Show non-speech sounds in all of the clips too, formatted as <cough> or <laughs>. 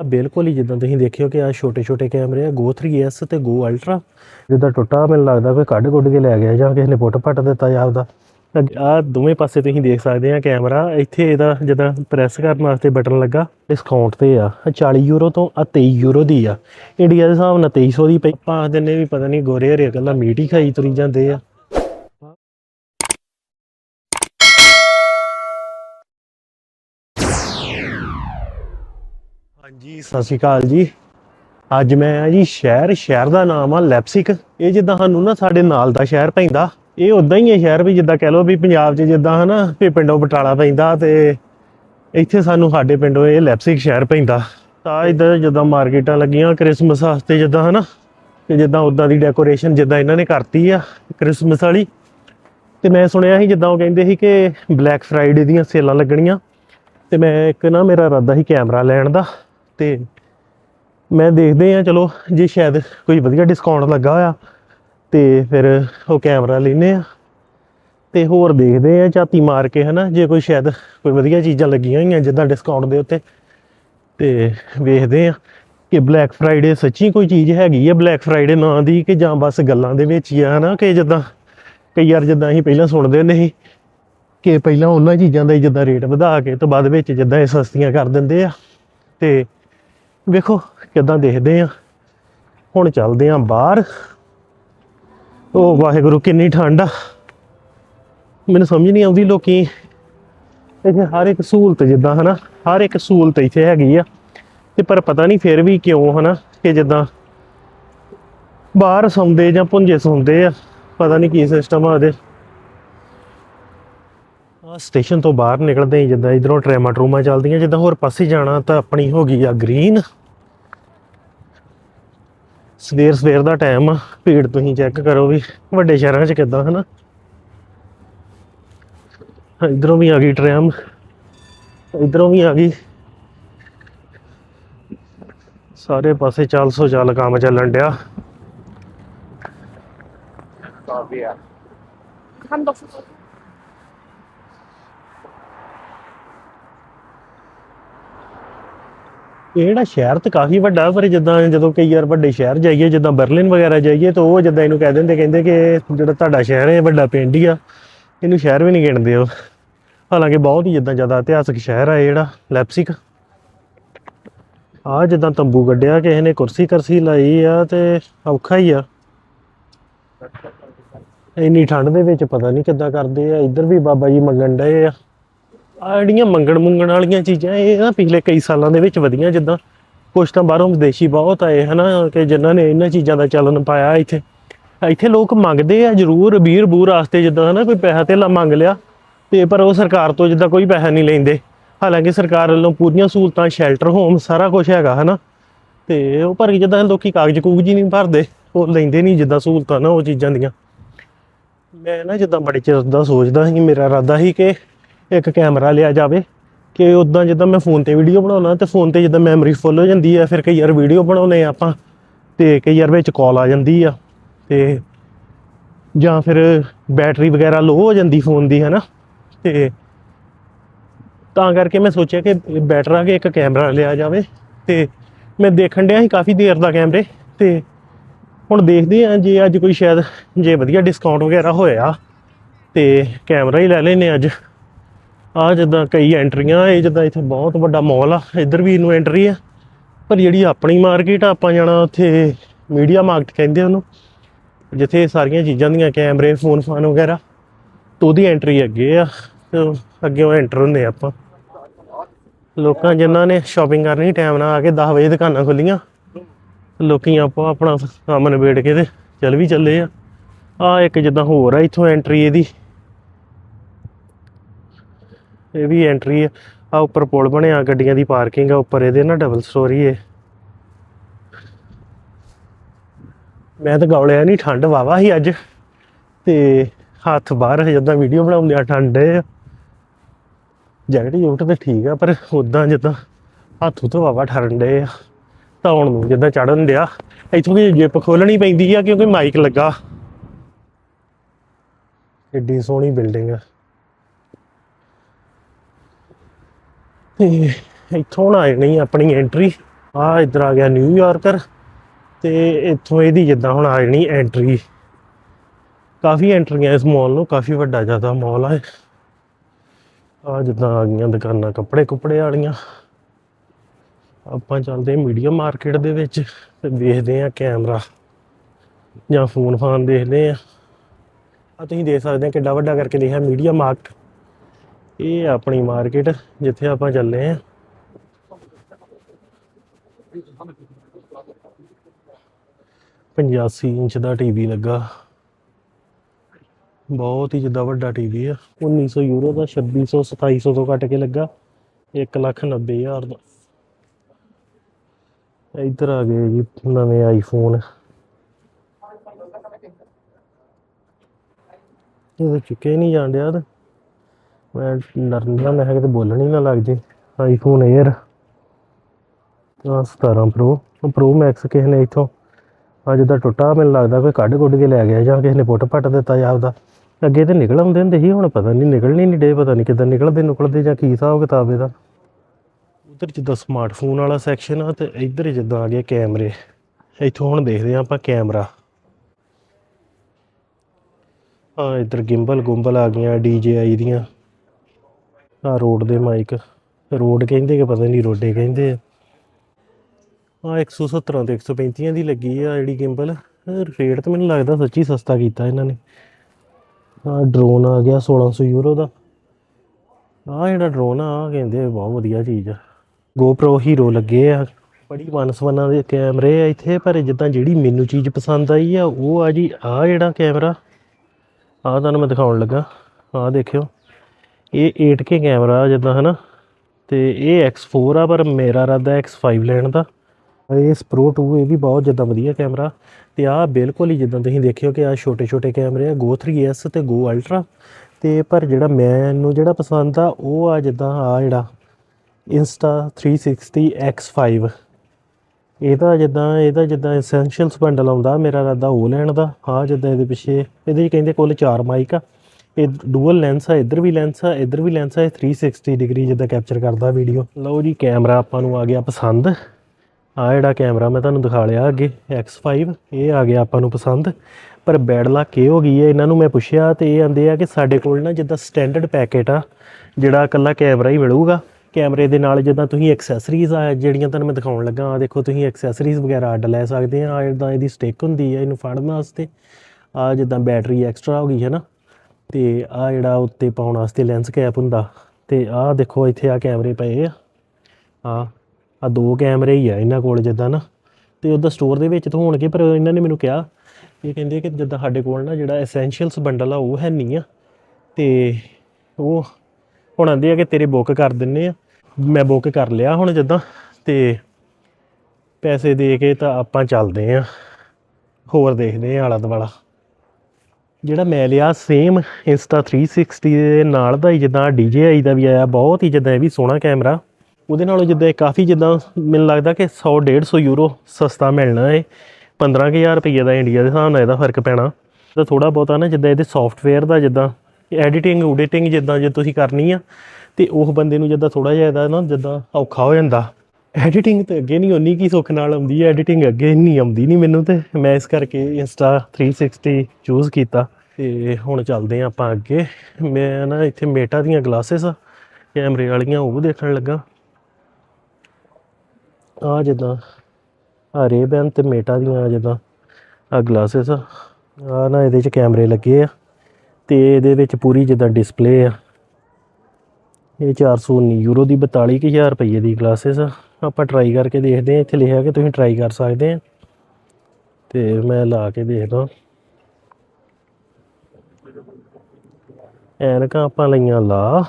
ਆ ਬਿਲਕੁਲ ਹੀ ਜਿੱਦਾਂ ਤੁਸੀਂ ਦੇਖਿਓ ਕਿ ਆ ਛੋਟੇ ਛੋਟੇ ਕੈਮਰੇ ਆ, Go 3S ਤੇ ਗੋ ਅਲਟਰਾ ਜਿੱਦਾਂ ਟੁੱਟਾ, ਮੈਨੂੰ ਲੱਗਦਾ ਕੋਈ ਕੱਢ ਕੁੱਢ ਕੇ ਲੈ ਗਿਆ ਜਾਂ ਕਿਸੇ ਨੇ ਪੁੱਟ ਪੱਟ ਦਿੱਤਾ ਜਾਪਦਾ ਆ ਦੋਵੇਂ ਪਾਸੇ ਤੁਸੀਂ ਦੇਖ ਸਕਦੇ ਆ ਕੈਮਰਾ। ਇੱਥੇ ਇਹਦਾ ਜਿੱਦਾਂ ਪ੍ਰੈਸ ਕਰਨ ਵਾਸਤੇ ਬਟਨ ਲੱਗਾ ਡਿਸਕਾਊਂਟ ਤੇ ਆ। ਆਹ 40 ਯੂਰੋ ਤੋਂ ਆ 23 ਯੂਰੋ ਦੀ ਆ। ਇੰਡੀਆ ਦੇ ਹਿਸਾਬ ਨਾਲ 2300 ਦੀ ਪਈ। ਪਾਸ ਦਿੰਨੇ ਵੀ ਪਤਾ ਨਹੀਂ ਗੋਰੇ ਹਰੇ ਗੱਲਾਂ ਮੀਟ ਹੀ ਖਾਈ ਤੁਰੀ ਜਾਂਦੇ ਆ। ਜੀ, ਸਤਿ ਸ਼੍ਰੀ ਅਕਾਲ ਜੀ। ਅੱਜ ਮੈਂ ਆ ਜੀ, ਸ਼ਹਿਰ ਸ਼ਹਿਰ ਦਾ ਨਾਮ ਆ, ਲੈਪਸਿਕ। ਇਹ ਜਿੱਦਾਂ ਸਾਨੂੰ ਨਾ ਸਾਡੇ ਨਾਲ ਦਾ ਸ਼ਹਿਰ ਪੈਂਦਾ। ਇਹ ਉਦਾਂ ਹੀ ਹੈ ਸ਼ਹਿਰ ਵੀ, ਜਿੱਦਾਂ ਕਹਿ ਲਓ ਵੀ ਪੰਜਾਬ 'ਚ ਜਿੱਦਾਂ ਹਨਾ, ਵੀ ਪਿੰਡੋਂ ਬਟਾਲਾ ਪੈਂਦਾ ਤੇ ਇੱਥੇ ਸਾਨੂੰ ਸਾਡੇ ਪਿੰਡੋਂ ਇਹ ਲੈਪਸਿਕ ਸ਼ਹਿਰ ਪੈਂਦਾ। ਤਾਂ ਇੱਧਰ ਜਿੱਦਾਂ ਮਾਰਕੀਟਾਂ ਲੱਗੀਆਂ, ਕ੍ਰਿਸਮਸ ਵਾਸਤੇ ਜਿੱਦਾਂ ਹਨਾ, ਤੇ ਜਿੱਦਾਂ ਉਦਾਂ ਦੀ ਡੈਕੋਰੇਸ਼ਨ ਜਿੱਦਾਂ ਇਹਨਾਂ ਨੇ ਕਰਤੀ ਆ, ਕ੍ਰਿਸਮਸ ਵਾਲੀ। ਤੇ ਮੈਂ ਸੁਣਿਆ ਸੀ, ਜਿੱਦਾਂ ਉਹ ਕਹਿੰਦੇ ਸੀ ਕਿ ਬਲੈਕ ਫਰਾਈਡੇ ਦੀਆਂ ਸੇਲਾਂ ਲੱਗਣੀਆਂ। ਤੇ ਮੈਂ ਇੱਕ ਨਾ ਮੇਰਾ ਇਰਾਦਾ ਸੀ ਕੈਮਰਾ ਲੈਣ ਦਾ। ਤੇ ਮੈਂ ਦੇਖਦੇ ਆ ਚਲੋ ਜੇ ਸ਼ਾਇਦ ਕੋਈ ਵਧੀਆ ਡਿਸਕਾਊਂਟ ਲੱਗਾ ਹੋਇਆ ਤੇ ਫਿਰ ਉਹ ਕੈਮਰਾ ਲੈਨੇ ਆ ਤੇ ਹੋਰ ਦੇਖਦੇ ਆ ਝਾਤੀ ਮਾਰ ਕੇ ਹਨਾ, ਜੇ ਕੋਈ ਸ਼ਾਇਦ ਕੋਈ ਵਧੀਆ ਚੀਜ਼ਾਂ ਲੱਗੀਆਂ ਹੋਈਆਂ ਜਿੱਦਾਂ ਡਿਸਕਾਊਂਟ ਦੇ ਉੱਤੇ ਤੇ ਵੇਖਦੇ ਆ ਕਿ ਬਲੈਕ ਫਰਾਈਡੇ ਸੱਚੀ ਕੋਈ ਚੀਜ਼ ਹੈਗੀ ਆ ਬਲੈਕ ਫਰਾਈਡੇ ਨਾਂ ਦੀ ਕਿ ਜਾਂ ਬਸ ਗੱਲਾਂ ਦੇ ਵਿੱਚ ਹੀ ਆ ਹਨਾ, ਕਿ ਜਿੱਦਾਂ ਕਈ ਵਾਰ ਜਿੱਦਾਂ ਅਸੀਂ ਪਹਿਲਾਂ ਸੁਣਦੇ ਹੁੰਦੇ ਸੀ ਕਿ ਪਹਿਲਾਂ ਉਹਨਾਂ ਚੀਜ਼ਾਂ ਦਾ ਜਿੱਦਾਂ ਰੇਟ ਵਧਾ ਕੇ ਤੋਂ ਬਾਅਦ ਵਿੱਚ ਜਿੱਦਾਂ ਇਹ ਸਸਤੀਆਂ ਕਰ ਦਿੰਦੇ ਆ ਤੇ ਵੇਖੋ ਕਿਦਾਂ ਦੇਖਦੇ ਆ। ਹੁਣ ਚੱਲਦੇ ਆ ਬਾਹਰ। ਉਹ ਵਾਹਿਗੁਰੂ, ਕਿੰਨੀ ਠੰਡ ਆ। ਮੈਨੂੰ ਸਮਝ ਨਹੀਂ ਆਉਂਦੀ ਲੋਕੀ। ਇੱਥੇ ਹਰ ਇੱਕ ਸਹੂਲਤ ਜਿੱਦਾਂ, ਹਨਾ, ਹਰ ਇੱਕ ਸਹੂਲਤ ਇੱਥੇ ਹੈਗੀ ਆ। ਤੇ ਪਰ ਪਤਾ ਨਹੀਂ ਫਿਰ ਵੀ ਕਿਉਂ, ਹਨਾ, ਕਿ ਜਿੱਦਾਂ ਬਾਹਰ ਸੌਂਦੇ ਜਾਂ ਪੁੰਜੇ ਸੌਂਦੇ ਆ। ਪਤਾ ਨਹੀਂ ਕੀ ਸਿਸਟਮ ਆ ਉਹਦੇ। ਸਟੇਸ਼ਨ ਤੋਂ ਬਾਹਰ ਨਿਕਲਦੇ ਹੀ ਜਿੱਦਾਂ ਇਧਰੋਂ ਟ੍ਰੈਮਾਂ ਟਰੂਮਾਂ ਚੱਲਦੀਆਂ, ਜਿੱਦਾਂ ਹੋਰ ਪਾਸੇ ਜਾਣਾ ਤਾਂ ਆਪਣੀ ਹੋ ਗਈ ਆ ਗ੍ਰੀਨ। ਸਵੇਰ ਸਵੇਰ ਦਾ ਟਾਈਮ ਆ, ਭੀੜ ਤੁਸੀਂ ਚੈੱਕ ਕਰੋ ਵੀ ਵੱਡੇ ਸ਼ਹਿਰਾਂ 'ਚ ਕਿੱਦਾਂ, ਹਨਾ? ਇਧਰੋਂ ਵੀ ਆ ਗਈ ਟ੍ਰੇਮ, ਇਧਰੋਂ ਵੀ ਆ ਗਈ। ਸਾਰੇ ਪਾਸੇ ਚੱਲ ਸੋ ਚੱਲ ਕੰਮ ਚੱਲਣ ਡਿਆ। Kann doch. ਇਹ ਜਿਹੜਾ ਸ਼ਹਿਰ ਤੇ ਕਾਫੀ ਵੱਡਾ, ਪਰ ਜਿੱਦਾਂ ਜਦੋਂ ਕਈ ਵਾਰ ਵੱਡੇ ਸ਼ਹਿਰ ਜਾਈਏ, ਜਿੱਦਾਂ ਬਰਲਿਨ ਵਗੈਰਾ ਜਾਈਏ, ਤਾਂ ਉਹ ਜਿੱਦਾਂ ਇਹਨੂੰ ਕਹਿ ਦਿੰਦੇ, ਕਹਿੰਦੇ ਕਿ ਜਿਹੜਾ ਤੁਹਾਡਾ ਸ਼ਹਿਰ ਹੈ ਵੱਡਾ ਪਿੰਡ ਹੀ ਆ। ਇਹਨੂੰ ਸ਼ਹਿਰ ਵੀ ਨਹੀਂ ਗਿਣਦੇ ਉਹ। ਹਾਲਾਂਕਿ ਬਹੁਤ ਹੀ ਜਿੱਦਾਂ ਜ਼ਿਆਦਾ ਇਤਿਹਾਸਕ ਸ਼ਹਿਰ ਆ ਜਿਹੜਾ, ਲੈਪਸਿਕ। ਆ ਜਿੱਦਾਂ ਤੰਬੂ ਗੱਡਿਆ ਕਿਸੇ ਨੇ ਕੁਰਸੀ ਕਰਸੀ ਲਾਈ ਆ ਤੇ ਔਖਾ ਹੀ ਆ। ਇੰਨੀ ਠੰਡ ਦੇ ਵਿੱਚ ਪਤਾ ਨਹੀਂ ਕਿੱਦਾਂ ਕਰਦੇ ਆ, ਇੱਧਰ ਵੀ ਬਾਬਾ ਜੀ ਮੰਗਣ ਡਏ ਆ। ਆ ਜਿਹੜੀਆਂ ਮੰਗਣ ਮੁੰਗਣ ਵਾਲੀਆਂ ਚੀਜ਼ਾਂ, ਇਹ ਨਾ ਪਿਛਲੇ ਕਈ ਸਾਲਾਂ ਦੇ ਵਿੱਚ ਵਧੀਆਂ, ਜਿੱਦਾਂ ਕੁਛ ਤਾਂ ਬਾਹਰੋਂ ਵਿਦੇਸ਼ੀ ਬਹੁਤ ਆਏ, ਹਨਾ, ਕਿ ਜਿਨ੍ਹਾਂ ਨੇ ਇਹਨਾਂ ਚੀਜ਼ਾਂ ਦਾ ਚਲਨ ਪਾਇਆ ਇੱਥੇ। ਇੱਥੇ ਲੋਕ ਮੰਗਦੇ ਆ ਜ਼ਰੂਰ ਬੀਰ ਬੂਰ ਵਾਸਤੇ ਜਿੱਦਾਂ, ਹਨਾ, ਕੋਈ ਪੈਸਾ ਧੇਲਾ ਮੰਗ ਲਿਆ, ਤੇ ਪਰ ਉਹ ਸਰਕਾਰ ਤੋਂ ਜਿੱਦਾਂ ਕੋਈ ਪੈਸਾ ਨਹੀਂ ਲੈਂਦੇ। ਹਾਲਾਂਕਿ ਸਰਕਾਰ ਵੱਲੋਂ ਪੂਰੀਆਂ ਸਹੂਲਤਾਂ, ਸ਼ੈਲਟਰ, ਹੋਮ, ਸਾਰਾ ਕੁਝ ਹੈਗਾ, ਹਨਾ। ਤੇ ਉਹ ਪਰ ਜਿੱਦਾਂ ਲੋਕੀ ਕਾਗਜ਼ ਕੂਗਜ਼ ਹੀ ਨਹੀਂ ਭਰਦੇ, ਉਹ ਲੈਂਦੇ ਨਹੀਂ ਜਿੱਦਾਂ ਸਹੂਲਤਾਂ, ਨਾ ਉਹ ਚੀਜ਼ਾਂ ਦੀਆਂ। ਮੈਂ ਨਾ ਜਿੱਦਾਂ ਬੜੇ ਚਿਰ ਦਾ ਸੋਚਦਾ ਸੀ, ਮੇਰਾ ਇਰਾਦਾ ਸੀ ਕਿ ਇੱਕ ਕੈਮਰਾ ਲਿਆ ਜਾਵੇ ਕਿ ਉਦਾਂ ਜਿੱਦਾਂ ਮੈਂ ਫੋਨ ਤੇ ਵੀਡੀਓ ਬਣਾਉਣਾ ਤੇ ਫੋਨ ਤੇ ਜਿੱਦਾਂ ਮੈਮਰੀ ਫੁੱਲ ਹੋ ਜਾਂਦੀ ਆ, ਫਿਰ ਕਈ ਵਾਰ ਵੀਡੀਓ ਬਣਾਉਨੇ ਆ ਆਪਾਂ ਤੇ ਕਈ ਵਾਰ ਵਿੱਚ ਕਾਲ ਆ ਜਾਂਦੀ ਆ ਤੇ ਜਾਂ ਫਿਰ ਬੈਟਰੀ ਵਗੈਰਾ ਲੋ ਹੋ ਜਾਂਦੀ ਫੋਨ ਦੀ ਹੈ ਨਾ ਤੇ ਤਾਂ ਕਰਕੇ ਮੈਂ ਸੋਚਿਆ ਕਿ ਬੈਟਰ ਆ ਕੇ ਇੱਕ ਕੈਮਰਾ ਲਿਆ ਜਾਵੇ ਤੇ ਮੈਂ ਦੇਖਣ ਡਿਆ ਸੀ ਕਾਫੀ ਦੇਰ ਦਾ ਕੈਮਰੇ ਤੇ ਹੁਣ ਦੇਖਦੇ ਆ ਜੇ ਅੱਜ ਕੋਈ ਸ਼ਾਇਦ ਜੇ ਵਧੀਆ ਡਿਸਕਾਊਂਟ ਵਗੈਰਾ ਹੋਇਆ ਤੇ ਕੈਮਰਾ ਹੀ ਲੈ ਲੈਨੇ ਅੱਜ। ਆ ਜਿੱਦਾਂ ਕਈ ਐਂਟਰੀਆਂ, ਇਹ ਜਿੱਦਾਂ ਇੱਥੇ ਬਹੁਤ ਵੱਡਾ ਮਾਲ ਆ। ਇੱਧਰ ਵੀ ਇਹਨੂੰ ਐਂਟਰੀ ਆ। ਪਰ ਜਿਹੜੀ ਆਪਣੀ ਮਾਰਕੀਟ ਆ, ਆਪਾਂ ਜਾਣਾ ਉੱਥੇ ਮੀਡੀਆ ਮਾਰਕੀਟ ਕਹਿੰਦੇ ਉਹਨੂੰ। ਜਿੱਥੇ ਸਾਰੀਆਂ ਚੀਜ਼ਾਂ ਦੀਆਂ ਕੈਮਰੇ ਫੋਨ ਫਾਨ ਵਗੈਰਾ, ਤੇ ਉਹਦੀ ਐਂਟਰੀ ਅੱਗੇ ਆ। ਅੱਗੇ ਉਹ ਐਂਟਰ ਹੁੰਦੇ ਆਪਾਂ। ਲੋਕਾਂ ਜਿਨ੍ਹਾਂ ਨੇ ਸ਼ਾਪਿੰਗ ਕਰਨੀ ਟਾਈਮ ਨਾਲ ਆ ਕੇ 10 ਵਜੇ ਦੁਕਾਨਾਂ ਖੁੱਲੀਆਂ। ਲੋਕੀ ਆਪੋ ਆਪਣਾ ਕੰਮ ਨਿਬੇੜ ਕੇ ਤੇ ਚੱਲ ਵੀ ਚੱਲੇ ਆ। ਆ ਇੱਕ ਜਿੱਦਾਂ ਹੋਰ ਆ, ਇੱਥੋਂ ਐਂਟਰੀ ਇਹਦੀ। ਇਹ ਵੀ ਐਂਟਰੀ ਆ। ਆ ਉੱਪਰ ਪੁਲ ਬਣਿਆ, ਗੱਡੀਆਂ ਦੀ ਪਾਰਕਿੰਗ ਆ, ਉੱਪਰ ਇਹਦੇ ਨਾ ਡਬਲ ਸਟੋਰੀ ਏ ਮੈਂ ਤਾਂ ਗੌਲਿਆ ਨਹੀਂ ਠੰਡ ਵਾਵਾ ਸੀ ਅੱਜ। ਤੇ ਹੱਥ ਬਾਹਰ ਜਿੱਦਾਂ ਵੀਡੀਓ ਬਣਾਉਂਦੇ ਆ, ਠੰਡ ਏ ਜੈਕਟ ਜੁਕਟ ਤੇ ਠੀਕ ਆ, ਪਰ ਉਦਾਂ ਜਿੱਦਾਂ ਹੱਥ ਤੋਂ ਵਾਵਾ ਠਰਨ ਡੇ ਆ। ਧੌਣ ਨੂੰ ਜਿੱਦਾਂ ਚੜਨ ਡਿਆ। ਇੱਥੋਂ ਦੀ ਜਿੱਪ ਖੋਲਣੀ ਪੈਂਦੀ ਆ, ਕਿਉਂਕਿ ਮਾਈਕ ਲੱਗਾ। ਏਡੀ ਸੋਹਣੀ ਬਿਲਡਿੰਗ ਆ। ਤੇ ਇੱਥੋਂ ਆ ਆਣੀ ਆਪਣੀ ਐਂਟਰੀ ਆ ਇੱਧਰ ਆ ਗਿਆ ਨਿਊਯਾਰਕਰ ਤੇ ਇੱਥੋਂ ਇਹਦੀ ਜਿੱਦਾਂ ਹੁਣ ਆ ਜਾਣੀ ਐਂਟਰੀ ਕਾਫੀ ਐਂਟਰੀਆਂ ਇਸ ਮਾਲ ਨੂੰ, ਕਾਫੀ ਵੱਡਾ ਜ਼ਿਆਦਾ ਮਾਲ ਆ ਆ ਜਿੱਦਾਂ ਆ ਗਈਆਂ ਦੁਕਾਨਾਂ ਕੱਪੜੇ ਕੁਪੜੇ ਵਾਲੀਆਂ। ਆਪਾਂ ਚੱਲਦੇ ਮੀਡੀਆ ਮਾਰਕੀਟ ਦੇ ਵਿੱਚ ਤੇ ਵੇਖਦੇ ਆ ਕੈਮਰਾ ਜਾਂ ਫੋਨ ਫਾਨ ਦੇਖਦੇ ਆ ਆ ਤੁਸੀਂ ਦੇਖ ਸਕਦੇ ਆ ਕਿੱਡਾ ਵੱਡਾ ਕਰਕੇ ਲਿਖਿਆ ਮੀਡੀਆ ਮਾਰਕਟ। ਇਹ ਆਪਣੀ ਮਾਰਕੀਟ ਜਿੱਥੇ ਆਪਾਂ ਚੱਲੇ ਆ। ਪਚਾਸੀ ਇੰਚ ਦਾ ਟੀਵੀ ਲੱਗਾ। ਬਹੁਤ ਹੀ ਜਿੱਦਾਂ ਵੱਡਾ ਟੀਵੀ ਆ। 1900 ਯੂਰੋ ਦਾ 2600 2700 ਤੋਂ ਕੱਟ ਕੇ ਲੱਗਾ। 190000 ਦਾ। ਇੱਧਰ ਆ ਗਏ ਜੀ ਨਵੇਂ ਆਈਫੋਨ ਇਹ ਤਾਂ ਚੁੱਕੇ ਨਹੀਂ ਜਾਂਦੇ ਤੇ। ਮੈਂ ਡਰਨਾ ਮੈਂ ਕਿਹਾ ਕਿਤੇ ਬੋਲਣ ਹੀ ਨਾ ਲੱਗ ਜੇ। ਆਈਫੋਨ 에ਅਰ ਆ 17 ਪ੍ਰੋ ਪ੍ਰੋ ਮੈਕਸ ਕਿਸੇ ਨੇ ਇਥੋਂ। ਅੱਜ ਦਾ ਟੁੱਟਾ, ਮੈਨੂੰ ਲੱਗਦਾ ਕੋਈ ਕੱਢ ਕੁੱਢ ਕੇ ਲੈ ਗਿਆ ਜਾਂ ਕਿਸੇ ਨੇ ਪੁੱਟ ਪੱਟ ਦਿੱਤਾ ਆਪਦਾ। ਅੱਗੇ ਤੇ ਨਿਕਲ ਆਉਂਦੇ ਹੁੰਦੇ ਸੀ, ਹੁਣ ਪਤਾ ਨਹੀਂ ਨਿਕਲਣੀ ਨਹੀਂ ਡੇ, ਪਤਾ ਨਹੀਂ ਕਿੱਦਾਂ ਨਿਕਲਦੇ, ਨੁਕਲਦੇ ਜਾਂ ਕੀ ਹਿਸਾਬ ਕਿਤਾਬ ਇਹਦਾ। ਉਧਰ ਜਿੱਦਾਂ ਸਮਾਰਟਫੋਨ ਵਾਲਾ ਸੈਕਸ਼ਨ ਆ ਤੇ ਇੱਧਰ ਜਿੱਦਾਂ ਆ ਗਏ ਕੈਮਰੇ। ਇੱਥੋਂ ਹੁਣ ਦੇਖਦੇ ਆ ਆਪਾਂ ਕੈਮਰਾ। ਆ ਇੱਧਰ ਗਿੰਬਲ ਗੁੰਬਲ ਆ ਗਈਆਂ DJI ਦੀਆਂ। ਆ ਰੋਡ ਦੇ ਮਾਈਕ। ਰੋਡ ਕਹਿੰਦੇ ਕਿ ਪਤਾ ਨਹੀਂ ਰੋਡੇ ਕਹਿੰਦੇ ਆ। ਆ 117 ਤੇ 135 ਦੀ ਲੱਗੀ ਆ ਜਿਹੜੀ ਗਿੰਬਲ ਰੇਟ ਤਾਂ ਮੈਨੂੰ ਲੱਗਦਾ ਸੱਚੀ ਸਸਤਾ ਕੀਤਾ ਇਹਨਾਂ ਨੇ। ਆ ਡਰੋਨ ਆ ਗਿਆ 1600 ਯੂਰੋ ਦਾ। ਆ ਜਿਹੜਾ ਡਰੋਨ ਆ ਆਹ ਕਹਿੰਦੇ ਬਹੁਤ ਵਧੀਆ ਚੀਜ਼ ਆ। GoPro ਹੀਰੋ ਲੱਗੇ ਆ। ਬੜੀ ਵਨਸਵਨਾਂ ਦੇ ਕੈਮਰੇ ਆ ਇੱਥੇ, ਪਰ ਜਿੱਦਾਂ ਜਿਹੜੀ ਮੈਨੂੰ ਚੀਜ਼ ਪਸੰਦ ਆਈ ਆ, ਉਹ ਆ ਜੀ, ਆ ਜਿਹੜਾ ਕੈਮਰਾ। ਆ ਤੁਹਾਨੂੰ ਮੈਂ ਦਿਖਾਉਣ ਲੱਗਾ। ਆ ਦੇਖਿਓ। ਇਹ 8K ਕੈਮਰਾ ਜਿੱਦਾਂ, ਹਨਾ? ਤੇ ਇਹ X4 ਆ, ਪਰ ਮੇਰਾ ਇਰਾਦਾ X5 ਲੈਣ ਦਾ। ਇਸ Pro 2 ਇਹ ਵੀ ਬਹੁਤ ਜਿੱਦਾਂ ਵਧੀਆ ਕੈਮਰਾ ਤੇ ਆ ਬਿਲਕੁਲ ਹੀ ਜਿੱਦਾਂ ਤੁਸੀਂ ਦੇਖਿਓ ਕਿ ਆ ਛੋਟੇ ਛੋਟੇ ਕੈਮਰੇ ਆ, Go 3S ਤੇ Go Ultra ਤੇ ਪਰ ਜਿਹੜਾ ਮੈਨੂੰ ਜਿਹੜਾ ਪਸੰਦ ਆ, ਉਹ ਆ ਜਿੱਦਾਂ ਆ ਜਿਹੜਾ Insta 360 X5 ਇਹਦਾ ਜਿੱਦਾਂ ਇਹਦਾ ਜਿੱਦਾਂ ਐਸੈਂਸ਼ੀਅਲਸ ਬੰਡਲ ਆਉਂਦਾ, ਮੇਰਾ ਇਰਾਦਾ ਉਹ ਲੈਣ ਦਾ। ਆ ਜਿੱਦਾਂ ਇਹਦੇ ਪਿੱਛੇ, ਇਹਦੇ 'ਚ ਕਹਿੰਦੇ ਕੁੱਲ 4 ਮਾਈਕ ਆ। ਇਹ ਡੂਅਲ ਲੈਂਸ ਆ, ਇੱਧਰ ਵੀ ਲੈਂਸ ਆ, ਇੱਧਰ ਵੀ ਲੈਂਸ ਆ, ਇਹ 360 ਡਿਗਰੀ ਜਿੱਦਾਂ ਕੈਪਚਰ ਕਰਦਾ ਵੀਡੀਓ ਲਓ ਜੀ ਕੈਮਰਾ ਆਪਾਂ ਨੂੰ ਆ ਗਿਆ ਪਸੰਦ। ਆ ਜਿਹੜਾ ਕੈਮਰਾ ਮੈਂ ਤੁਹਾਨੂੰ ਦਿਖਾ ਲਿਆ ਅੱਗੇ X5 ਇਹ ਆ ਗਿਆ ਆਪਾਂ ਨੂੰ ਪਸੰਦ। ਪਰ ਬੈਡ ਲੱਕ ਇਹ ਹੋ ਗਈ ਹੈ, ਇਹਨਾਂ ਨੂੰ ਮੈਂ ਪੁੱਛਿਆ ਤੇ ਇਹ ਆਂਦੇ ਆ ਕਿ ਸਾਡੇ ਕੋਲ ਨਾ ਜਿੱਦਾਂ ਸਟੈਂਡਰਡ ਪੈਕੇਟ ਆ, ਜਿਹੜਾ ਇਕੱਲਾ ਕੈਮਰਾ ਹੀ ਮਿਲੂਗਾ। ਕੈਮਰੇ ਦੇ ਨਾਲ ਜਿੱਦਾਂ ਤੁਸੀਂ ਐਕਸੈਸਰੀਜ਼ ਆ, ਜਿਹੜੀਆਂ ਤੁਹਾਨੂੰ ਮੈਂ ਦਿਖਾਉਣ ਲੱਗਾ ਆ ਦੇਖੋ ਤੁਸੀਂ ਐਕਸੈਸਰੀਜ਼ ਵਗੈਰਾ ਅੱਡ ਲੈ ਸਕਦੇ ਆ ਆ ਜਿੱਦਾਂ ਇਹਦੀ ਸਟਿਕ ਹੁੰਦੀ ਹੈ ਇਹਨੂੰ ਫੜਨ ਵਾਸਤੇ। ਆ ਜਿੱਦਾਂ ਬੈਟਰੀ ਐਕਸਟਰਾ ਹੋ ਗਈ, ਹੈ ਨਾ? ਤੇ ਆ ਜਿਹੜਾ ਉੱਤੇ ਪਾਉਣ ਵਾਸਤੇ ਲੈਂਸ ਕੈਪ ਹੁੰਦਾ, ਤੇ ਆ ਦੇਖੋ ਇੱਥੇ ਆ ਕੈਮਰੇ ਪਏ ਆ। ਆ ਆ ਦੋ ਕੈਮਰੇ ਹੀ ਆ ਇਹਨਾਂ ਕੋਲ ਜਿੱਦਾਂ ਨਾ। ਤੇ ਉਹਦਾ ਸਟੋਰ ਦੇ ਵਿੱਚ ਤਾਂ ਹੋਣਗੇ, ਪਰ ਇਹਨਾਂ ਨੇ ਮੈਨੂੰ ਕਿਹਾ, ਇਹ ਕਹਿੰਦੇ ਕਿ ਜਿੱਦਾਂ ਸਾਡੇ ਕੋਲ ਨਾ ਜਿਹੜਾ ਐਸੈਂਸ਼ੀਅਲਸ ਬੰਡਲ ਆ, ਉਹ ਹੈ ਨਹੀਂ ਆ। ਤੇ ਉਹ ਹੁਣ ਆਂਦੇ ਆ ਕਿ ਤੇਰੇ ਬੁੱਕ ਕਰ ਦਿੰਨੇ ਆ। ਮੈਂ ਬੁੱਕ ਕਰ ਲਿਆ ਹੁਣ ਜਿੱਦਾਂ, ਤੇ ਪੈਸੇ ਦੇ ਕੇ ਤਾਂ ਆਪਾਂ ਚੱਲਦੇ ਆ। ਹੋਰ ਦੇਖਦੇ ਆ ਆਲਾ ਦੁਆਲਾ ਜਿਹੜਾ ਮੈਂ ਲਿਆ ਸੇਮ ਇੰਸਟਾ 360 ਦੇ ਨਾਲ ਦਾ ਹੀ ਜਿੱਦਾਂ DJI ਦਾ ਵੀ ਆਇਆ, ਬਹੁਤ ਹੀ ਜਿੱਦਾਂ ਇਹ ਵੀ ਸੋਹਣਾ ਕੈਮਰਾ ਉਹਦੇ ਨਾਲੋਂ ਜਿੱਦਾਂ ਇਹ ਕਾਫੀ ਜਿੱਦਾਂ ਮੈਨੂੰ ਲੱਗਦਾ ਕਿ 100 150 ਯੂਰੋ ਸਸਤਾ ਮਿਲਣਾ ਹੈ 15000 ਰੁਪਏ ਦਾ ਇੰਡੀਆ ਦੇ ਹਿਸਾਬ ਨਾਲ ਇਹਦਾ ਫ਼ਰਕ ਪੈਣਾ। ਤਾਂ ਥੋੜਾ ਬਹੁਤਾ ਨਾ ਜਿੱਦਾਂ ਇਹਦੇ ਸੌਫਟਵੇਅਰ ਦਾ ਜਿੱਦਾਂ ਐਡੀਟਿੰਗ ਉਡੀਟਿੰਗ ਜਿੱਦਾਂ ਜੇ ਤੁਸੀਂ ਕਰਨੀ ਆ, ਤੇ ਉਹ ਬੰਦੇ ਨੂੰ ਜਿੱਦਾਂ ਥੋੜਾ ਜਿਹਾ ਇਹਦਾ ਨਾ ਜਿੱਦਾਂ ਔਖਾ ਹੋ ਜਾਂਦਾ। ਐਡੀਟਿੰਗ ਤੇ ਅੱਗੇ ਨਹੀਂ ਉਨੀ ਕੀ ਸੁੱਖ ਨਾਲ ਆਉਂਦੀ ਹੈ। ਐਡੀਟਿੰਗ ਅੱਗੇ ਨਹੀਂ ਆਉਂਦੀ ਨਹੀਂ ਮੈਨੂੰ ਤੇ ਮੈਂ ਇਸ ਕਰਕੇ ਇੰਸਟਾ 360 ਚੂਜ਼ ਕੀਤਾ। ਤੇ ਹੁਣ ਚੱਲਦੇ ਆ ਆਪਾਂ ਅੱਗੇ। ਮੈਂ ਨਾ ਇੱਥੇ ਮੇਟਾ ਦੀਆਂ ਗਲਾਸਸ ਆ, ਕੈਮਰੇ ਵਾਲੀਆਂ ਉਹ ਦੇਖਣ ਲੱਗਾ। ਆ ਜਿੱਦਾਂ ਆ ਰੇਬਨ ਤੇ ਮੇਟਾ ਦੀਆਂ ਜਿੱਦਾਂ ਆ ਗਲਾਸਸ ਆ। ਆਹ ਨਾ ਇਹਦੇ ਚ ਕੈਮਰੇ ਲੱਗੇ ਆ ਤੇ ਇਹਦੇ ਵਿੱਚ ਪੂਰੀ ਜਿੱਦਾਂ ਡਿਸਪਲੇ ਆ। ਇਹ 419 ਯੂਰੋ ਦੀ 42000 ਰੁਪਏ ਦੀ ਗਲਾਸਸ ਆ। ਆਪਾਂ ਟਰਾਈ ਕਰਕੇ ਦੇਖਦੇ ਆ, ਇੱਥੇ ਲਿਖਿਆ ਕਿ ਤੁਸੀਂ ਟਰਾਈ ਕਰ ਸਕਦੇ ਆ। ਤੇ ਮੈਂ ਲਾ ਕੇ ਦੇਖਦਾ ਐਨਕਾਂ ਆਪਾਂ ਲਈਆਂ ਲਾ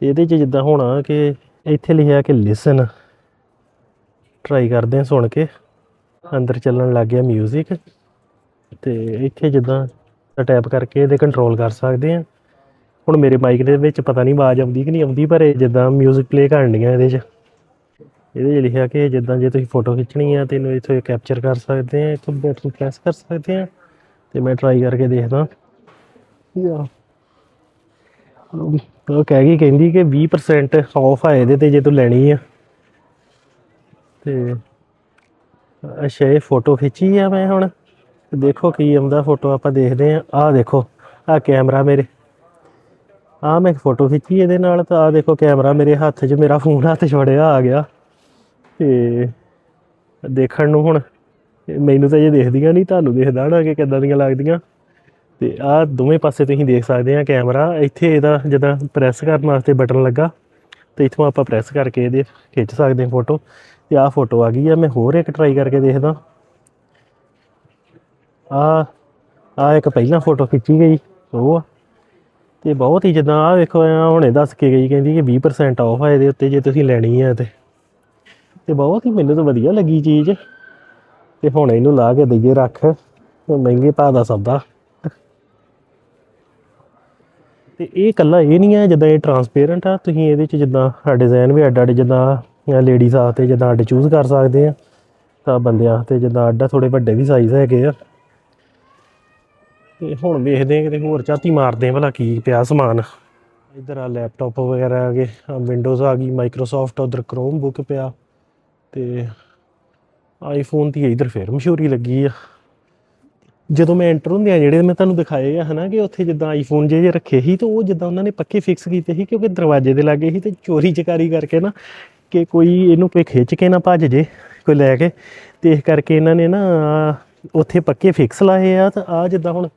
ਇਹਦੇ 'ਚ ਜਿੱਦਾਂ ਹੋਣਾ ਕਿ ਇੱਥੇ ਲਿਖਿਆ ਕਿ ਲਿਸਨ ਟਰਾਈ ਕਰਦੇ ਆ ਸੁਣ ਕੇ ਅੰਦਰ ਚੱਲਣ ਲੱਗ ਗਿਆ 뮤직 ਤੇ ਇੱਥੇ ਜਿੱਦਾਂ ਟੈਪ ਕਰਕੇ ਇਹਦੇ ਕੰਟਰੋਲ ਕਰ ਸਕਦੇ ਆ ਹੁਣ ਮੇਰੇ ਮਾਈਕ ਦੇ ਵਿੱਚ ਪਤਾ ਨਹੀਂ ਆਵਾਜ਼ ਆਉਂਦੀ ਕਿ ਨਹੀਂ ਆਉਂਦੀ ਪਰ ਇਹ ਜਿੱਦਾਂ 뮤직 ਪਲੇ ਕਰਨ ਡੀਆਂ ਇਹਦੇ 'ਚ ਇਹਦੇ 'ਚ ਲਿਖਿਆ ਕਿ ਜਿੱਦਾਂ ਜੇ ਤੁਸੀਂ ਫੋਟੋ ਖਿੱਚਣੀ ਆ ਤੇ ਇਹਨੂੰ ਇੱਥੋਂ ਕੈਪਚਰ ਕਰ ਸਕਦੇ ਆ ਇੱਥੋਂ ਬਟਨ ਪ੍ਰੈਸ ਕਰ ਸਕਦੇ ਆ ਤੇ ਮੈਂ ਟਰਾਈ ਕਰਕੇ ਦੇਖਦਾ ਯਾ ਉਹ ਕਹਿ ਗਈ, ਕਹਿੰਦੀ ਕਿ 20% ਆਫ ਆ ਇਹਦੇ ਤੇ ਜੇ ਤੂੰ ਲੈਣੀ ਆ। ਤੇ ਅੱਛਾ, ਇਹ ਫੋਟੋ ਖਿੱਚੀ ਆ ਮੈਂ ਹੁਣ? ਦੇਖੋ ਕੀ ਆਉਂਦਾ ਫੋਟੋ ਆਪਾਂ ਦੇਖਦੇ ਆ। ਆਹ ਦੇਖੋ, ਆਹ ਕੈਮਰਾ ਮੇਰੇ। ਆਹ ਮੈਂ ਫੋਟੋ ਖਿੱਚੀ ਇਹਦੇ ਨਾਲ ਤਾਂ ਆਹ ਦੇਖੋ ਕੈਮਰਾ ਮੇਰੇ ਹੱਥ 'ਚ, ਮੇਰਾ ਫੋਨ ਹੱਥ 'ਚ ਆ ਗਿਆ। ਤੇ ਦੇਖਣ ਨੂੰ ਹੁਣ ਮੈਨੂੰ ਤਾਂ ਇਹ ਦੇਖਦੀਆਂ ਨਹੀਂ, ਤੁਹਾਨੂੰ ਦੇਖਦਾ ਨਾ ਕਿ ਕਿੱਦਾਂ ਦੀਆਂ ਲੱਗਦੀਆਂ। ਤੇ ਆਹ ਦੋਵੇਂ ਪਾਸੇ ਤੁਸੀਂ ਦੇਖ ਸਕਦੇ ਆ ਕੈਮਰਾ। ਇੱਥੇ ਇਹਦਾ ਜਦੋਂ ਪ੍ਰੈਸ ਕਰਨ ਵਾਸਤੇ ਬਟਨ ਲੱਗਾ, ਤੇ ਇਥੋਂ ਆਪਾਂ ਪ੍ਰੈਸ ਕਰਕੇ ਇਹਦੇ ਖਿੱਚ ਸਕਦੇ ਹਾਂ ਫੋਟੋ। ਤੇ ਆਹ ਫੋਟੋ ਆ ਗਈ ਆ, ਮੈਂ ਹੋਰ ਇੱਕ ਟਰਾਈ ਕਰਕੇ ਦੇਖਦਾ। ਆ ਆ ਇੱਕ ਪਹਿਲਾਂ ਫੋਟੋ ਖਿੱਚੀ ਗਈ, ਉਹ ਆ। ਤੇ ਬਹੁਤ ਹੀ ਜਿੱਦਾਂ ਆ ਵੇਖੋ ਹੁਣੇ ਦੱਸ ਕੇ ਗਈ, ਕਹਿੰਦੀ ਕਿ 20% ਆਫ ਆ ਇਹਦੇ ਉੱਤੇ ਜੇ ਤੁਸੀਂ ਲੈਣੀ ਆ ਤੇ। ਤੇ ਬਹੁਤ ਹੀ ਮੈਨੂੰ ਤਾਂ ਵਧੀਆ ਲੱਗੀ ਚੀਜ਼। ਤੇ ਹੁਣ ਇਹਨੂੰ ਲਾ ਕੇ ਦਈਏ ਰੱਖ, ਮਹਿੰਗੇ ਭਾਅ ਦਾ ਸੌਦਾ। ਤੇ ਇਹ ਕੱਲਾ ਇਹ ਨਹੀਂ ਹੈ ਜਿੱਦਾਂ ਇਹ ਟਰਾਂਸਪੇਰੈਂਟ ਆ, ਤੁਸੀਂ ਇਹਦੇ ਚ ਜਿੱਦਾਂ ਡਿਜ਼ਾਈਨ ਵੀ ਅੱਡ ਅੱਡ ਜਿੱਦਾਂ ਲੇਡੀਜ਼ ਆ ਤੇ ਜਿੱਦਾਂ ਅੱਡ ਚੂਜ਼ ਕਰ ਸਕਦੇ ਆ, ਤਾਂ ਬੰਦਿਆਂ ਤੇ ਜਿੱਦਾਂ ਅੱਡਾ ਥੋੜੇ ਵੱਡੇ ਵੀ ਸਾਈਜ਼ ਹੈਗੇ ਆ। ਤੇ ਹੁਣ ਵੇਖਦੇ ਆ ਕਿਤੇ ਹੋਰ ਝਾਤੀ ਮਾਰਦੇ ਆ ਭਲਾ ਕੀ ਪਿਆ ਸਮਾਨ। ਇਧਰ ਆ ਲੈਪਟਾਪ ਵਗੈਰਾ ਆ ਗਏ ਆ ਵਿੰਡੋਜ਼ ਆ ਗਈ ਮਾਈਕਰੋਸਾਫਟ ਉਧਰ ਕ੍ਰੋਮ ਬੁੱਕ ਪਿਆ ਤੇ ਆਈਫੋਨ ਦੀ ਇਧਰ ਫੇਰ ਮਸ਼ਹੂਰੀ ਲੱਗੀ ਆ। ਜਦੋਂ ਮੈਂ ਐਂਟਰ ਹੁੰਦੇ ਆ, ਜਿਹੜੇ ਮੈਂ ਤੁਹਾਨੂੰ ਦਿਖਾਏ ਆ, ਹਨਾ, ਕਿ ਉੱਥੇ ਜਿੱਦਾਂ ਆਈਫੋਨ ਜੇ ਜੇ ਰੱਖੇ ਸੀ, ਤੇ ਉਹ ਜਿੱਦਾਂ ਉਹਨਾਂ ਨੇ ਪੱਕੇ ਫਿਕਸ ਕੀਤੇ ਸੀ, ਕਿਉਂਕਿ ਦਰਵਾਜ਼ੇ ਦੇ ਲਾਗੇ ਸੀ ਤੇ ਚੋਰੀ ਚਕਾਰੀ ਕਰਕੇ ਨਾ, ਕਿ ਕੋਈ ਇਹਨੂੰ ਕੋਈ ਖਿੱਚ ਕੇ ਨਾ ਭੱਜ ਜੇ, ਕੋਈ ਲੈ ਕੇ, ਤੇ ਇਸ ਕਰਕੇ ਇਹਨਾਂ ਨੇ ਨਾ ਉੱਥੇ ਪੱਕੇ ਫਿਕਸ ਲਾਏ ਆ, ਤਾਂ ਆ ਜਿੱਦਾਂ ਹੁਣ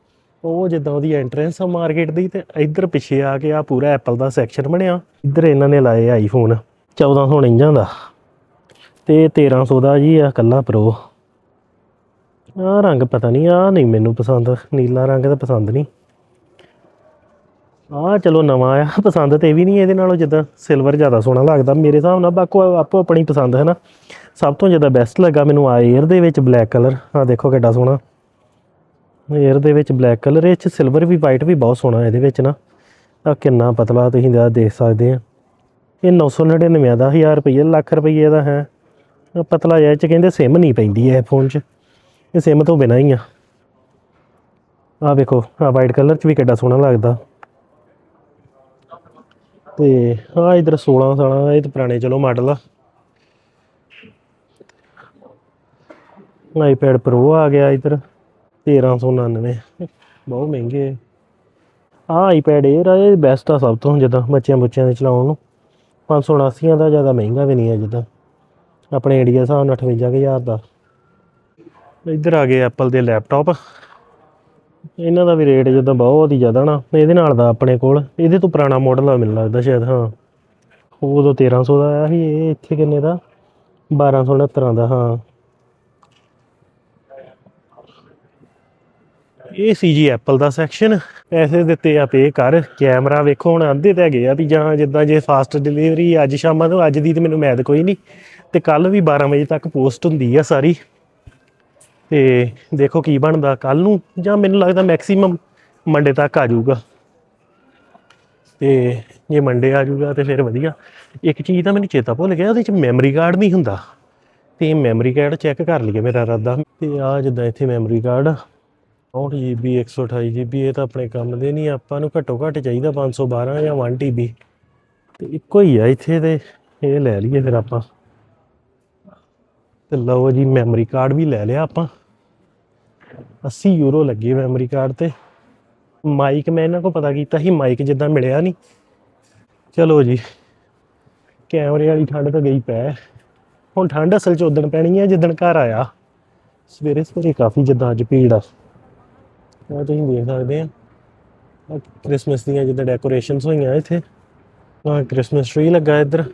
ਉਹ ਜਿੱਦਾਂ ਉਹਦੀ ਐਂਟਰੈਂਸ ਆ ਮਾਰਕੀਟ ਦੀ, ਤੇ ਇੱਧਰ ਪਿੱਛੇ ਆ ਕੇ ਆ ਪੂਰਾ ਐਪਲ ਦਾ ਸੈਕਸ਼ਨ ਬਣਿਆ। ਇੱਧਰ ਇਹਨਾਂ ਨੇ ਲਾਏ ਆਈਫੋਨ 1449 ਦਾ, ਤੇ 1300 ਦਾ ਜੀ ਆ ਕੱਲਾ ਪ੍ਰੋ ਆ ਰੰਗ ਪਤਾ ਨਹੀਂ ਆ ਨਹੀਂ ਮੈਨੂੰ ਪਸੰਦ, ਨੀਲਾ ਰੰਗ ਤਾਂ ਪਸੰਦ ਨਹੀਂ। ਆ ਚਲੋ ਨਵਾਂ ਆ, ਪਸੰਦ ਤੇ ਵੀ ਨਹੀਂ ਇਹਦੇ ਨਾਲੋਂ ਜਿੱਦਾਂ ਸਿਲਵਰ ਜ਼ਿਆਦਾ ਸੋਹਣਾ ਲੱਗਦਾ। ਮੇਰੇ ਹਿਸਾਬ ਨਾਲ ਬਾਕੋ ਆਪੋ ਆਪਣੀ ਪਸੰਦ ਹੈ ਨਾ। ਸਭ ਤੋਂ ਜ਼ਿਆਦਾ ਬੈਸਟ ਲੱਗਾ ਮੈਨੂੰ ਆ 에ਅਰ ਦੇ ਵਿੱਚ ਬਲੈਕ ਕਲਰ ਆ ਦੇਖੋ ਕਿੱਡਾ ਸੋਹਣਾ। 에ਅਰ ਦੇ ਵਿੱਚ ਬਲੈਕ ਕਲਰ ਇਹ ਚ ਸਿਲਵਰ ਵੀ ਵਾਈਟ ਵੀ ਬਹੁਤ ਸੋਹਣਾ ਇਹਦੇ ਵਿੱਚ ਨਾ। ਆ ਕਿੰਨਾ ਪਤਲਾ ਤੁਸੀਂ ਦਾ ਦੇਖ ਸਕਦੇ ਆ। ਇਹ 999 ਦਾ 1000 ਰੁਪਏ ਲੱਖ ਰੁਪਏ ਦਾ ਹੈ। ਪਤਲਾ ਜਿਹਾ ਇਹ ਚ ਕਹਿੰਦੇ ਸਿਮ ਨਹੀਂ ਪੈਂਦੀ ਹੈ ਫੋਨ 'ਚ। ਇਹ ਸਿਮ ਤੋਂ ਬਿਨਾਂ ਹੀ ਆ। ਆ ਵੇਖੋ ਆ ਵਾਈਟ ਕਲਰ 'ਚ ਵੀ ਕਿੱਡਾ ਸੋਹਣਾ ਲੱਗਦਾ। ਤੇ ਆ ਇਧਰ 16 ਸਾਲਾਂ ਇਹ ਤਾਂ ਪੁਰਾਣੇ, ਚਲੋ ਮਾਡਲ ਆ। ਆਈਪੈਡ ਪ੍ਰੋ ਆ ਗਿਆ ਇਧਰ 1399 ਬਹੁਤ ਮਹਿੰਗੇ ਆ। ਆਈਪੈਡ 에ਅਰ ਆ, ਇਹ ਬੈਸਟ ਆ ਸਭ ਤੋਂ ਜਿੱਦਾਂ ਬੱਚਿਆਂ ਬੱਚਿਆਂ ਦੇ ਚਲਾਉਣ ਨੂੰ। 579 ਦਾ ਜ਼ਿਆਦਾ ਮਹਿੰਗਾ ਵੀ ਨਹੀਂ ਹੈ ਜਿੱਦਾਂ। ਆਪਣੇ ਇੰਡੀਆ ਹਿਸਾਬ ਨਾਲ 58000 ਦਾ। ਇੱਧਰ ਆ ਗਏ ਐਪਲ ਦੇ ਲੈਪਟਾਪ ਇਹਨਾਂ ਦਾ ਵੀ ਰੇਟ ਜਿੱਦਾਂ ਬਹੁਤ ਹੀ ਜ਼ਿਆਦਾ ਨਾ ਇਹਦੇ ਨਾਲ ਦਾ ਆਪਣੇ ਕੋਲ, ਇਹਦੇ ਤੋਂ ਪੁਰਾਣਾ ਮਾਡਲ ਆ ਮੈਨੂੰ ਲੱਗਦਾ ਸ਼ਾਇਦ, ਹਾਂ। ਉਦੋਂ 1300 ਦਾ ਆਇਆ ਸੀ, ਇਹ ਇੱਥੇ ਕਿੰਨੇ ਦਾ? 1269 ਦਾ, ਹਾਂ। ਇਹ ਸੀ ਜੀ ਐਪਲ ਦਾ ਸੈਕਸ਼ਨ ਪੈਸੇ ਦਿੱਤੇ ਆ ਪੇ ਕਰ ਕੈਮਰਾ ਵੇਖੋ ਹੁਣ ਆਂਦੇ ਤੇ ਹੈਗੇ ਆ ਵੀ ਜਾਂ ਜਿੱਦਾਂ ਜੇ ਫਾਸਟ ਡਿਲੀਵਰੀ ਅੱਜ ਸ਼ਾਮਾਂ ਤੋਂ, ਅੱਜ ਦੀ ਤੇ ਮੈਨੂੰ ਮੈਦ ਕੋਈ ਨਹੀਂ। ਤੇ ਕੱਲ ਵੀ 12 ਵਜੇ ਤੱਕ ਪੋਸਟ ਹੁੰਦੀ ਆ ਸਾਰੀ। ਤੇ ਦੇਖੋ ਕੀ ਬਣਦਾ ਕੱਲ ਨੂੰ ਜਾਂ ਮੈਨੂੰ ਲੱਗਦਾ ਮੈਕਸਿਮਮ ਮੰਡੇ ਤੱਕ ਆ ਜਾਊਗਾ। ਤੇ ਜੇ ਮੰਡੇ ਆ ਜਾਊਗਾ ਤੇ ਫਿਰ ਵਧੀਆ। ਇੱਕ ਚੀਜ਼ ਤਾਂ ਮੈਨੂੰ ਚੇਤਾ ਭੁੱਲ ਗਿਆ, ਉਹਦੇ ਚ ਮੈਮਰੀ ਕਾਰਡ ਨਹੀਂ ਹੁੰਦਾ। ਤੇ ਮੈਮਰੀ ਕਾਰਡ ਚੈੱਕ ਕਰ ਲਈਏ ਮੇਰਾ ਇਰਾਦਾ। ਤੇ ਆ ਜਿੱਦਾਂ ਇੱਥੇ ਮੈਮਰੀ ਕਾਰਡ 64 GB 128 GB, ਇਹ ਤਾਂ ਆਪਣੇ ਕੰਮ ਦੇ ਨਹੀਂ, ਆਪਾਂ ਨੂੰ ਘੱਟੋ ਘੱਟ ਚਾਹੀਦਾ 512 ਜਾਂ 1 TB ਤੇ ਇੱਕੋ ਹੀ ਆ ਇੱਥੇ ਤੇ, ਇਹ ਲੈ ਲਈਏ ਫਿਰ ਆਪਾਂ। ਤੇ ਲਓ ਜੀ ਮੈਮਰੀ ਕਾਰਡ ਵੀ ਲੈ ਲਿਆ ਆਪਾਂ। 80 ਯੂਰੋ ਲੱਗੇ ਮੈਮਰੀ ਕਾਰਡ ਤੇ। ਮਾਈਕ ਮੈਂ ਇਹਨਾਂ ਕੋ ਪਤਾ ਕੀਤਾ ਸੀ ਮਾਈਕ ਜਿੱਦਾਂ ਮਿਲਿਆ ਨਹੀਂ ਚਲੋ ਜੀ, ਕੈਮਰੇ ਵਾਲੀ ਠੰਡ ਤਾਂ ਗਈ ਪੈ। ਹੁਣ ਠੰਡ ਅਸਲ ਚ ਉਦਣ ਪੈਣੀ ਹੈ ਜਿੱਦਣ ਘਰ ਆਇਆ। ਸਵੇਰੇ ਸਵੇਰੇ ਕਾਫੀ ਜਿੱਦਾਂ ਅੱਜ ਭੀੜ ਆ। ਉਹ ਤੁਸੀਂ ਦੇਖ ਸਕਦੇ ਆ। ਕ੍ਰਿਸਮਸ ਦੀਆਂ ਜਿੱਦਾਂ ਡੈਕੋਰੇਸ਼ਨਸ ਹੋਈਆਂ ਇੱਥੇ। ਆ ਕ੍ਰਿਸਮਸ ਟ੍ਰੀ ਲੱਗਾ ਇੱਧਰ।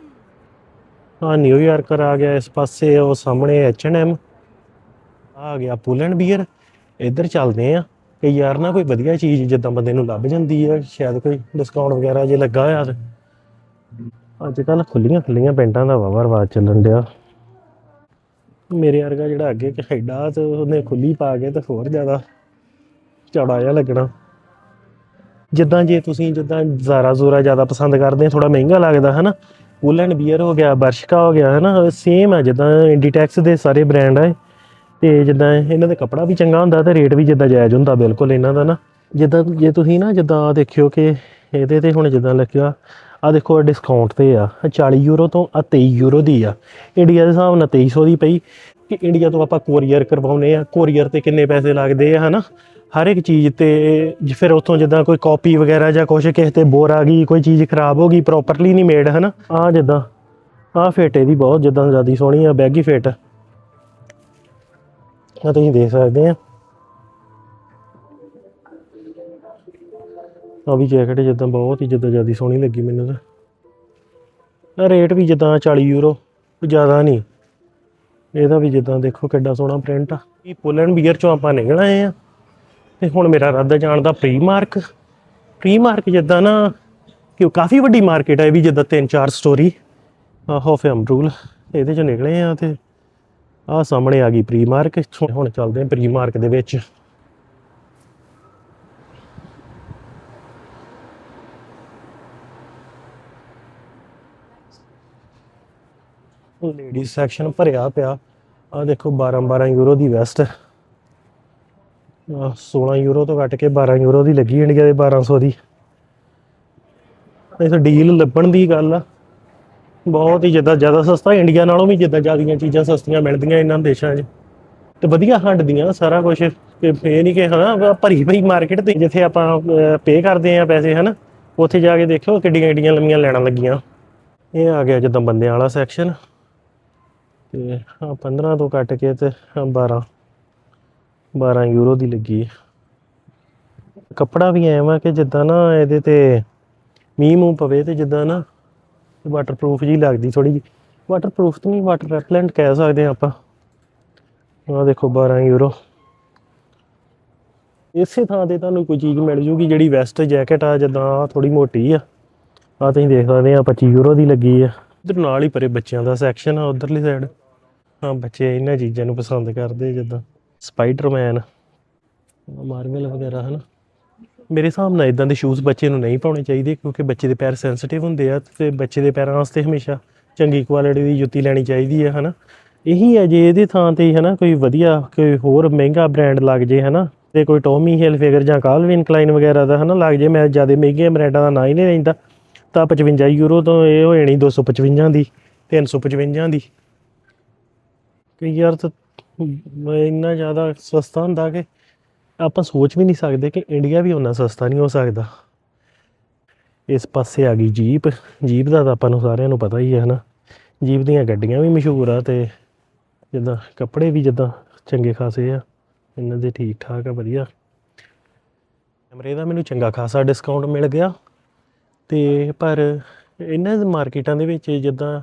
ਆ ਨਿਊਯਾਰਕਰ ਆ ਗਿਆ ਇਸ ਪਾਸੇ, ਉਹ ਸਾਹਮਣੇ ਐਚ&ਐਮ ਆ ਗਿਆ ਪੁਲਨ ਬੀਅਰ ਇੱਧਰ ਚੱਲਦੇ ਆ ਕਿ ਯਾਰ ਨਾ ਕੋਈ ਵਧੀਆ ਚੀਜ਼ ਜਿੱਦਾਂ ਬੰਦੇ ਨੂੰ ਲੱਭ ਜਾਂਦੀ ਆ, ਸ਼ਾਇਦ ਕੋਈ ਡਿਸਕਾਊਂਟ ਵਗੈਰਾ ਜੇ ਲੱਗਾ ਹੋਇਆ ਤੇ। ਅੱਜ ਕੱਲ ਖੁੱਲੀਆਂ ਖੁੱਲੀਆਂ ਪੈਂਟਾਂ ਦਾ ਵਾਵਾ ਰਿਵਾਜ ਚੱਲਣ ਡਿਆ। ਮੇਰੇ ਵਰਗਾ ਜਿਹੜਾ ਅੱਗੇ ਕੈਨੇਡਾ ਤੇ ਉਹਨੇ ਖੁੱਲੀ ਪਾ ਕੇ ਤੇ ਹੋਰ ਜ਼ਿਆਦਾ ਚੜਾ ਜਿਹਾ ਲੱਗਣਾ। ਜਿੱਦਾਂ ਜੇ ਤੁਸੀਂ ਜਿੱਦਾਂ ਜ਼ਾਰਾ ਜ਼ੋਰਾ ਜ਼ਿਆਦਾ ਪਸੰਦ ਕਰਦੇ ਥੋੜਾ ਮਹਿੰਗਾ ਲੱਗਦਾ, ਹਨਾ? ਨਾ ਵੂਲਨ ਬੀਅਰ ਹੋ ਗਿਆ, ਬਰਸ਼ਕਾ ਹੋ ਗਿਆ ਹੈ ਨਾ ਸੇਮ ਆ ਜਿੱਦਾਂ ਇੰਡੀਟੈਕਸ ਦੇ ਸਾਰੇ ਬ੍ਰਾਂਡ ਆ ਤੇ ਜਿੱਦਾਂ ਇਹਨਾਂ ਦਾ ਕੱਪੜਾ ਵੀ ਚੰਗਾ ਹੁੰਦਾ ਤੇ ਰੇਟ ਵੀ ਜਿੱਦਾਂ ਜਾਇਜ਼ ਹੁੰਦਾ, ਬਿਲਕੁਲ ਇਹਨਾਂ ਦਾ ਨਾ। ਜਿੱਦਾਂ ਜੇ ਤੁਸੀਂ ਨਾ ਜਿੱਦਾਂ ਦੇਖਿਓ ਕਿ ਇਹਦੇ ਤੇ ਹੁਣ ਜਿੱਦਾਂ ਲਿਖਿਆ ਆ ਦੇਖੋ ਡਿਸਕਾਊਂਟ ਤੇ ਆ, ਆਹ 40 ਯੂਰੋ ਤੋਂ ਆ 23 ਯੂਰੋ ਦੀ ਆ। ਇੰਡੀਆ ਦੇ ਹਿਸਾਬ ਨਾਲ 2300 ਦੀ ਪਈ। ਕਿ ਇੰਡੀਆ ਤੋਂ ਆਪਾਂ ਕੋਰੀਅਰ ਕਰਵਾਉਨੇ ਆ ਕੋਰੀਅਰ ਤੇ ਕਿੰਨੇ ਪੈਸੇ ਲੱਗਦੇ ਆ, ਹਨਾ? ਹਰ ਇੱਕ ਚੀਜ਼ ਤੇ ਫਿਰ ਉੱਥੋਂ ਜਿੱਦਾਂ ਕੋਈ ਕਾਪੀ ਵਗੈਰਾ ਜਾਂ ਕੁਛ ਕਿਸੇ ਤੇ ਬੋਰ ਆ ਗਈ, ਕੋਈ ਚੀਜ਼ ਖਰਾਬ ਹੋ ਗਈ ਪ੍ਰੋਪਰਲੀ ਨਹੀਂ ਮੇਡ ਹਨਾ? ਆ ਜਿੱਦਾਂ ਆ ਫੇਟ ਇਹਦੀ ਬਹੁਤ ਜਿੱਦਾਂ ਜਿਆਦੀ ਸੋਹਣੀ ਆ ਬੈਗੀ ਫੇਟ ਆ ਤੁਸੀਂ ਦੇਖ ਸਕਦੇ ਆ। ਆ ਵੀ ਜੈਕਟ ਜਿੱਦਾਂ ਬਹੁਤ ਹੀ ਜਿੱਦਾਂ ਜਿਆਦੀ ਸੋਹਣੀ ਲੱਗੀ ਮੈਨੂੰ ਤਾਂ। ਰੇਟ ਵੀ ਜਿੱਦਾਂ 40 ਯੂਰੋ ਜ਼ਿਆਦਾ ਨਹੀਂ। ਇਹਦਾ ਵੀ ਜਿੱਦਾਂ ਦੇਖੋ ਕਿੱਡਾ ਸੋਹਣਾ ਪ੍ਰਿੰਟ ਆ। ਇਹ ਪੁਲਨ ਬੀਅਰ ਚੋਂ ਆਪਾਂ ਨਿਕਲ ਆਏ ਆ। ਤੇ ਹੁਣ ਮੇਰਾ ਇਰਾਦਾ ਜਾਣ ਦਾ ਪ੍ਰੀ ਮਾਰਕ। ਪ੍ਰੀ ਮਾਰਕ ਜਿੱਦਾਂ ਨਾ ਕਿ ਉਹ ਕਾਫੀ ਵੱਡੀ ਮਾਰਕੀਟ ਹੈ ਵੀ ਜਿੱਦਾਂ ਤਿੰਨ ਚਾਰ ਸਟੋਰੀ ਹੋਫ ਅਮਰੂਲ, ਇਹਦੇ ਚੋਂ ਨਿਕਲੇ ਆ ਤੇ ਆ ਸਾਹਮਣੇ ਆ ਗਈ ਪ੍ਰੀ ਮਾਰਕ। ਹੁਣ ਚੱਲਦੇ ਆ ਪ੍ਰੀ ਮਾਰਕ ਦੇ ਵਿੱਚ। ਲੇਡੀ ਸੈਕਸ਼ਨ ਭਰਿਆ ਪਿਆ। ਆ ਦੇਖੋ 12 12 ਯੂਰੋ ਦੀ ਵੈਸਟ ਆਹ 16 ਯੂਰੋ ਤੋਂ ਘੱਟ ਕੇ 12 ਯੂਰੋ ਦੀ ਲੱਗੀ ਇੰਡੀਆ ਦੇ 1200 ਦੀ। ਇਹ ਤਾਂ ਡੀਲ ਲੱਭਣ ਦੀ ਗੱਲ ਆ। ਬਹੁਤ ਹੀ ਜਿੱਦਾਂ ਜ਼ਿਆਦਾ ਸਸਤਾ ਇੰਡੀਆ ਨਾਲੋਂ ਵੀ ਜਿੱਦਾਂ ਜ਼ਿਆਦੀਆਂ ਚੀਜ਼ਾਂ ਸਸਤੀਆਂ ਮਿਲਦੀਆਂ ਇਹਨਾਂ ਦੇਸ਼ਾਂ 'ਚ। ਤੇ ਵਧੀਆ ਹੰਡਦੀਆਂ ਸਾਰਾ ਕੁਝ ਕਿ ਇਹ ਨਹੀਂ ਕਿ ਹਨਾ ਭਰੀ ਭਰੀ ਮਾਰਕੀਟ ਤੇ ਜਿੱਥੇ ਆਪਾਂ ਪੇ ਕਰਦੇ ਆ ਪੈਸੇ, ਹਨਾ? ਉੱਥੇ ਜਾ ਕੇ ਦੇਖਿਓ ਕਿੱਡੀਆਂ ਕਿੱਡੀਆਂ ਲੰਮੀਆਂ ਲੈਣਾ ਲੱਗੀਆਂ। ਇਹ ਆ ਗਿਆ ਜਿੱਦਾਂ ਬੰਦਿਆਂ ਵਾਲਾ ਸੈਕਸ਼ਨ ਤੇ ਆ 15 ਤੋਂ ਕੱਟ ਕੇ ਤੇ ਆਹ 12 12 ਯੂਰੋ ਦੀ ਲੱਗੀ। ਹੈ ਕੱਪੜਾ ਵੀ ਐਵੇਂ ਕਿ ਜਿੱਦਾਂ ਨਾ ਇਹਦੇ ਤੇ ਮੀਂਹ ਮੂੰਹ ਪਵੇ ਤੇ ਜਿੱਦਾਂ ਨਾ ਵਾਟਰਪ੍ਰੂਫ ਜੀ ਲੱਗਦੀ ਥੋੜੀ ਜਿਹੀ। ਵਾਟਰਪ੍ਰੂਫ ਤਾਂ ਨਹੀਂ ਵਾਟਰ ਰੈਪਲੈਂਟ ਕਹਿ ਸਕਦੇ ਹਾਂ ਆਪਾਂ। ਆ ਦੇਖੋ 12 ਯੂਰੋ। ਇਸੇ ਥਾਂ ਤੇ ਤੁਹਾਨੂੰ ਕੋਈ ਚੀਜ਼ ਮਿਲ ਜੂਗੀ ਜਿਹੜੀ ਵੈਸਟ ਜੈਕਟ ਆ, ਜਿੱਦਾਂ ਥੋੜੀ ਮੋਟੀ ਆ। ਆ ਤੁਸੀਂ ਦੇਖ ਸਕਦੇ ਆ 25 ਯੂਰੋ ਦੀ ਲੱਗੀ ਆ। ਇਧਰ ਨਾਲ ਹੀ ਪਰੇ ਬੱਚਿਆਂ ਦਾ ਸੈਕਸ਼ਨ ਆ, ਉਧਰਲੀ ਸਾਈਡ ਹਾਂ, ਬੱਚੇ ਇਹਨਾਂ ਚੀਜ਼ਾਂ ਨੂੰ ਪਸੰਦ ਕਰਦੇ ਜਿੱਦਾਂ। ਸਪਾਈਡਰਮੈਨ, ਮਾਰਵਲ ਵਗੈਰਾ, ਹਨ? ਮੇਰੇ ਹਿਸਾਬ ਨਾਲ ਇਦਾਂ ਦੇ ਸ਼ੂਜ਼ ਬੱਚੇ ਨੂੰ ਨਹੀਂ ਪਾਉਣੇ ਚਾਹੀਦੇ ਕਿਉਂਕਿ ਬੱਚੇ ਦੇ ਪੈਰ ਸੈਂਸਿਟਿਵ ਹੁੰਦੇ ਆ ਤੇ ਬੱਚੇ ਦੇ ਪੈਰਾਂ ਵਾਸਤੇ ਹਮੇਸ਼ਾ ਚੰਗੀ ਕੁਆਲਿਟੀ ਦੀ ਜੁੱਤੀ ਲੈਣੀ ਚਾਹੀਦੀ ਹੈ ਹਨਾ? ਇਹੀ ਹੈ ਜੇ ਇਹਦੇ ਥਾਂ ਤੇ, ਹਨਾ, ਕੋਈ ਵਧੀਆ, ਕੋਈ ਹੋਰ ਮਹਿੰਗਾ ਬ੍ਰਾਂਡ ਲੱਗ ਜੇ, ਹਨਾ? ਤੇ ਕੋਈ ਟੋਮੀ ਹਿਲ ਫਿਗਰ ਜਾਂ ਕਾਲਵਿਨ ਕਲਾਈਨ ਵਗੈਰਾ ਦਾ, ਹਨਾ, ਲੱਗ ਜੇ, ਮੈਂ ਜ਼ਿਆਦਾ ਮਹਿੰਗੇ ਬ੍ਰਾਂਡਾਂ ਦਾ ਨਾਂ ਹੀ ਨਹੀਂ ਲੈਂਦਾ। ਤਾਂ 55 ਯੂਰੋ ਤੋਂ ਇਹ ਹੋ ਜਾਣੀ 255 ਦੀ 355 ਦੀ। ਕਿ ਯਾਰ ਤਾਂ ਇੰਨਾ ਜ਼ਿਆਦਾ ਸਸਤਾ ਹੁੰਦਾ ਕਿ ਆਪਾਂ ਸੋਚ ਵੀ ਨਹੀਂ ਸਕਦੇ ਕਿ ਇੰਡੀਆ ਵੀ ਉਨਾ ਸਸਤਾ ਨਹੀਂ ਹੋ ਸਕਦਾ। ਇਸ ਪਾਸੇ ਆ ਗਈ ਜੀਪ। ਜੀਪ ਦਾ ਤਾਂ ਆਪਾਂ ਨੂੰ ਸਾਰਿਆਂ ਨੂੰ ਪਤਾ ਹੀ ਹੈ ਹਨਾ। ਜੀਪ ਦੀਆਂ ਗੱਡੀਆਂ ਵੀ ਮਸ਼ਹੂਰ ਆ ਤੇ ਜਿੱਦਾਂ ਕੱਪੜੇ ਵੀ ਜਿੱਦਾਂ ਚੰਗੇ ਖਾਸੇ ਆ। ਇਹਨਾਂ ਦੇ ਠੀਕ ਠਾਕ ਆ, ਵਧੀਆ। ਕੈਮਰੇ ਦਾ ਮੈਨੂੰ ਚੰਗਾ ਖਾਸਾ ਡਿਸਕਾਊਂਟ ਮਿਲ ਗਿਆ। ਤੇ ਪਰ ਇਹਨਾਂ ਮਾਰਕੀਟਾਂ ਦੇ ਵਿੱਚ ਜਿੱਦਾਂ